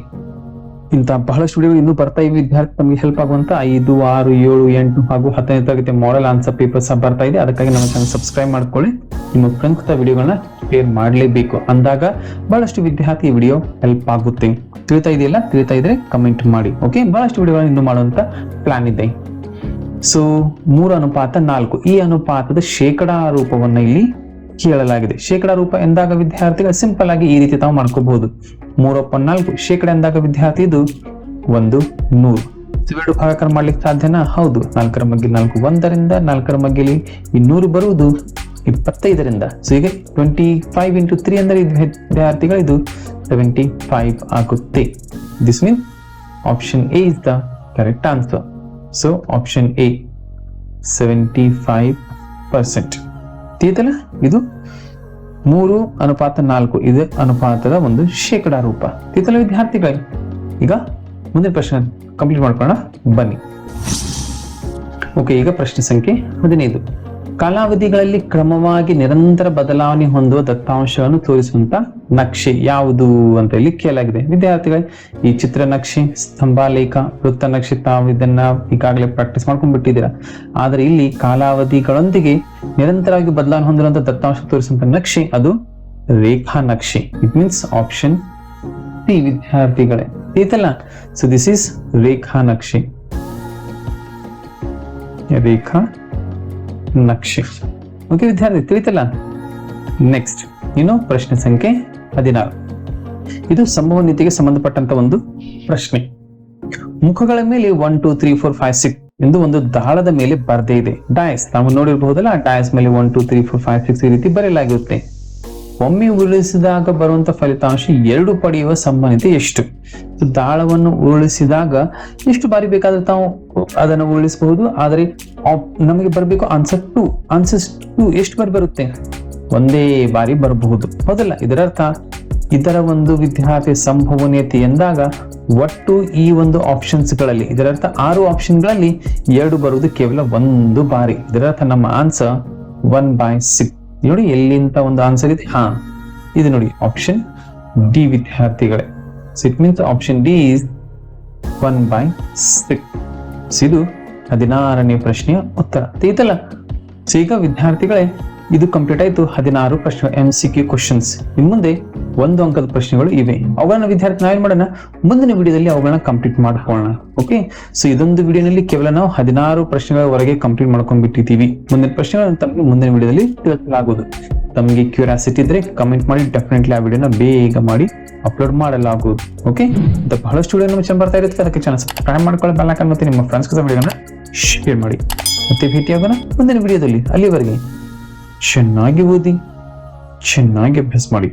ಇಂಥ ಬಹಳಷ್ಟು ವಿಡಿಯೋಗಳು ಇನ್ನೂ ಬರ್ತಾ ಇವೆ. ವಿದ್ಯಾರ್ಥಿ ತಮಗೆ ಹೆಲ್ಪ್ ಆಗುವಂತ ಐದು, ಆರು, ಏಳು, ಎಂಟು ಹಾಗೂ ಹತ್ತನೇ ತರಗತಿ ಮಾಡೆಲ್ ಆನ್ಸರ್ ಪೇಪರ್ ಸಹ ಬರ್ತಾ ಇದೆ. ಅದಕ್ಕಾಗಿ ನಮ್ಮ ಚಾನಲ್ ಸಬ್ಸ್ಕ್ರೈಬ್ ಮಾಡ್ಕೊಳ್ಳಿ. ನಿಮ್ಮ ಪ್ರಮುಖ ವಿಡಿಯೋಗಳನ್ನ ಶೇರ್ ಮಾಡಲೇಬೇಕು. ಅಂದಾಗ ಬಹಳಷ್ಟು ವಿದ್ಯಾರ್ಥಿ ವಿಡಿಯೋ ಹೆಲ್ಪ್ ಆಗುತ್ತೆ. ತಿಳಿತಾ ಇದೆಯಲ್ಲ? ತಿಳಿತಾ ಇದ್ರೆ ಕಮೆಂಟ್ ಮಾಡಿ. ಓಕೆ ಬಹಳಷ್ಟು ವಿಡಿಯೋಗಳನ್ನ ಇನ್ನು ಮಾಡುವಂತ ಪ್ಲಾನ್ ಇದೆ. ಸೊ ಮೂರು ಅನುಪಾತ ನಾಲ್ಕು. ಈ ಅನುಪಾತದ ಶೇಕಡಾ ರೂಪವನ್ನ ಇಲ್ಲಿ ಕೇಳಲಾಗಿದೆ. ಶೇಕಡಾ ರೂಪ ಎಂದಾಗ ವಿದ್ಯಾರ್ಥಿಗಳು ಸಿಂಪಲ್ ಆಗಿ ಈ ರೀತಿ ತಾವು ಮಾಡ್ಕೋಬಹುದು. ಮೂರಪ್ಪ ನಾಲ್ಕು ಶೇಕಡ ಎಂದಾಗ ವಿದ್ಯಾರ್ಥಿ ಇದು ಒಂದು ನೂರು. ಇವೆರಡು ಭಾಗಾಕಾರ ಮಾಡ್ಲಿಕ್ಕೆ ಸಾಧ್ಯನಾ? ಹೌದು. ನಾಲ್ಕರ ಮಗ್ಗಿ ನಾಲ್ಕು ಒಂದರಿಂದ, ನಾಲ್ಕರ ಮಗ್ಗಿಲಿ ಈ ನೂರು ಬರುವುದು ಇಪ್ಪತ್ತೈದರಿಂದ. ಸೊ ಈಗ ಟ್ವೆಂಟಿ ಫೈವ್ ಇಂಟು ತ್ರೀ ಅಂದರೆ ವಿದ್ಯಾರ್ಥಿಗಳು ಇದು ಸೆವೆಂಟಿ ಫೈವ್ ಆಗುತ್ತೆ. This mean option A is the correct answer so option A seventy five percent ತಿಳಿತಲ್ಲ ಇದು ಮೂರು ಅನುಪಾತ ನಾಲ್ಕು. ಇದು ಅನುಪಾತದ ಒಂದು ಶೇಕಡಾ ರೂಪ. ತೀತಲ ವಿದ್ಯಾರ್ಥಿಗಳು, ಈಗ ಮುಂದಿನ ಪ್ರಶ್ನೆ ಕಂಪ್ಲೀಟ್ ಮಾಡ್ಕೊಳ್ಳೋಣ. ಬನ್ನಿ. ಓಕೆ, ಈಗ ಪ್ರಶ್ನೆ ಸಂಖ್ಯೆ ಹದಿನೈದು. ಕಾಲಾವಧಿಗಳಲ್ಲಿ ಕ್ರಮವಾಗಿ ನಿರಂತರ ಬದಲಾವಣೆ ಹೊಂದುವ ದತ್ತಾಂಶವನ್ನು ತೋರಿಸುವಂತ ನಕ್ಷೆ ಯಾವುದು ಅಂತ ಹೇಳಿ ಕೇಳಲಾಗಿದೆ. ವಿದ್ಯಾರ್ಥಿಗಳೇ, ಈ ಚಿತ್ರ ನಕ್ಷೆ ಸ್ತಂಭಾಲೇಖ ವೃತ್ತ ನಕ್ಷೆ ತಾವು ಇದನ್ನ ಈಗಾಗಲೇ ಪ್ರಾಕ್ಟೀಸ್ ಮಾಡ್ಕೊಂಡ್ಬಿಟ್ಟಿದ್ದೀರಾ? ಆದರೆ ಇಲ್ಲಿ ಕಾಲಾವಧಿಗಳೊಂದಿಗೆ ನಿರಂತರವಾಗಿ ಬದಲಾವಣೆ ಹೊಂದಿರುವಂತಹ ದತ್ತಾಂಶ ತೋರಿಸುವಂತ ನಕ್ಷೆ ಅದು ರೇಖಾ ನಕ್ಷೆ. ಇಟ್ ಮೀನ್ಸ್ ಆಪ್ಷನ್ ಸಿ ವಿದ್ಯಾರ್ಥಿಗಳೇ. ಐತಲ್ಲ ಸೊ ದಿಸ್ ಇಸ್ ರೇಖಾ ನಕ್ಷೆ. ರೇಖಾ ನಕ್ಷೆ. ಓಕೆ ವಿದ್ಯಾರ್ಥಿ, ತಿಳಿತಲ್ಲ? ನೆಕ್ಸ್ಟ್ ಇನ್ನು ಪ್ರಶ್ನೆ ಸಂಖ್ಯೆ ಹದಿನಾರು. ಇದು ಸಂಭವನೀಯತೆಗೆ ಸಂಬಂಧಪಟ್ಟಂತ ಒಂದು ಪ್ರಶ್ನೆ. ಮುಖಗಳ ಮೇಲೆ one two three four five six ಎಂದು ಒಂದು ದಾಳದ ಮೇಲೆ ಬರ್ದೇ ಇದೆ. ಡಾಯಸ್ ನಾವು ನೋಡಿರಬಹುದಲ್ಲ ಡಯಸ್ ಮೇಲೆ one two three four five six ಈ ರೀತಿ ಬರೆಯಲಾಗಿರುತ್ತೆ. ಒಮ್ಮೆ ಉರುಳಿಸಿದಾಗ ಬರುವಂತ ಫಲಿತಾಂಶ ಎರಡು ಪಡೆಯುವ ಸಂಬಂಧಿತ ಎಷ್ಟು? ದಾಳವನ್ನು ಉರುಳಿಸಿದಾಗ ಎಷ್ಟು ಬಾರಿ ಬೇಕಾದ್ರೆ ತಾವು ಅದನ್ನು ಉರುಳಿಸಬಹುದು, ಆದರೆ ನಮಗೆ ಬರಬೇಕು ಆನ್ಸರ್ ಟು ಆನ್ಸರ್ ಟು ಎಷ್ಟು ಬಾರಿ ಬರುತ್ತೆ? ಒಂದೇ ಬಾರಿ ಬರಬಹುದು. ಹೌದಲ್ಲ ಇದರರ್ಥ, ಇದರ ಒಂದು ವಿದ್ಯಾರ್ಥಿ ಸಂಭವನೀಯತೆ ಎಂದಾಗ ಒಟ್ಟು ಈ ಒಂದು ಆಪ್ಷನ್ಸ್ಗಳಲ್ಲಿ, ಇದರರ್ಥ ಆರು ಆಪ್ಷನ್ಗಳಲ್ಲಿ ಎರಡು ಬರುವುದು ಕೇವಲ ಒಂದು ಬಾರಿ. ಇದರರ್ಥ ನಮ್ಮ ಆನ್ಸರ್ ಒನ್ ಬೈ ಸಿಕ್ಸ್ ನೋಡಿ ಎಲ್ಲಿಂತ ಒಂದು ಆನ್ಸರ್ ಇದೆ? ಹಾ, ಇದು ನೋಡಿ ಆಪ್ಷನ್ ಡಿ ವಿದ್ಯಾರ್ಥಿಗಳೇ. So it means option D is one by six ಇದು ಹದಿನಾರನೇ ಪ್ರಶ್ನೆಯ ಉತ್ತರ. ತೀತಲ್ಲ ಸೊ ವಿದ್ಯಾರ್ಥಿಗಳೇ, ಇದು ಕಂಪ್ಲೀಟ್ ಆಯ್ತು. ಹದಿನಾರು ಪ್ರಶ್ನೆ ಎಂ ಸಿ ಕ್ಯೂ ಕ್ವಶನ್ಸ್ ಮುಂದೆ ಒಂದು ಅಂಕದ ಪ್ರಶ್ನೆಗಳು ಇವೆ. ಅವುಗಳನ್ನ ವಿದ್ಯಾರ್ಥಿ ನಾವೇನ್ ಮಾಡೋಣ? ಮುಂದಿನ ವಿಡಿಯೋದಲ್ಲಿ ಅವುಗಳನ್ನ ಕಂಪ್ಲೀಟ್ ಮಾಡ್ಕೊಳ್ಳೋಣ. ಓಕೆ ಸೊ ಇದೊಂದು ವಿಡಿಯೋನಲ್ಲಿ ಕೇವಲ ನಾವು ಹದಿನಾರು ಪ್ರಶ್ನೆಗಳವರೆಗೆ ಕಂಪ್ಲೀಟ್ ಮಾಡ್ಕೊಂಡ್ಬಿಟ್ಟಿದ್ದೀವಿ. ಮುಂದಿನ ಪ್ರಶ್ನೆಗಳನ್ನು ತಮಗೆ ಮುಂದಿನ ವಿಡಿಯೋದಲ್ಲಿ ತಿಳಿಸಲಾಗುವುದು. ತಮಗೆ ಕ್ಯೂರಿಯಾಸಿಟಿ ಇದ್ರೆ ಕಮೆಂಟ್ ಮಾಡಿ ಡೆಫಿನೆಟ್ಲಿ ಆ ವಿಡಿಯೋನ ಬೇಗ ಮಾಡಿ ಅಪ್ಲೋಡ್ ಮಾಡಲಾಗುವುದು. ಓಕೆ ಬಹಳಷ್ಟು ವಿಡಿಯೋ ನಮ್ಮ ಬರ್ತಾ ಇರುತ್ತೆ. ಅದಕ್ಕೆ ಚಾನಲ್ ಸಬ್ಸ್ಕ್ರೈಬ್ ಮಾಡ್ಕೊಳ್ಳಿ ಬೆಲ್ ಹಾಕಿ ಮತ್ತೆ ನಿಮ್ಮ ಫ್ರೆಂಡ್ಸ್ ವಿಡಿಯೋನ ಶೇರ್ ಮಾಡಿ. ಮತ್ತೆ ಭೇಟಿಯಾಗೋಣ ಮುಂದಿನ ವಿಡಿಯೋದಲ್ಲಿ. ಅಲ್ಲಿವರೆಗೆ ಚೆನ್ನಾಗಿ ಓದಿ, ಚೆನ್ನಾಗಿ ಅಭ್ಯಾಸ ಮಾಡಿ.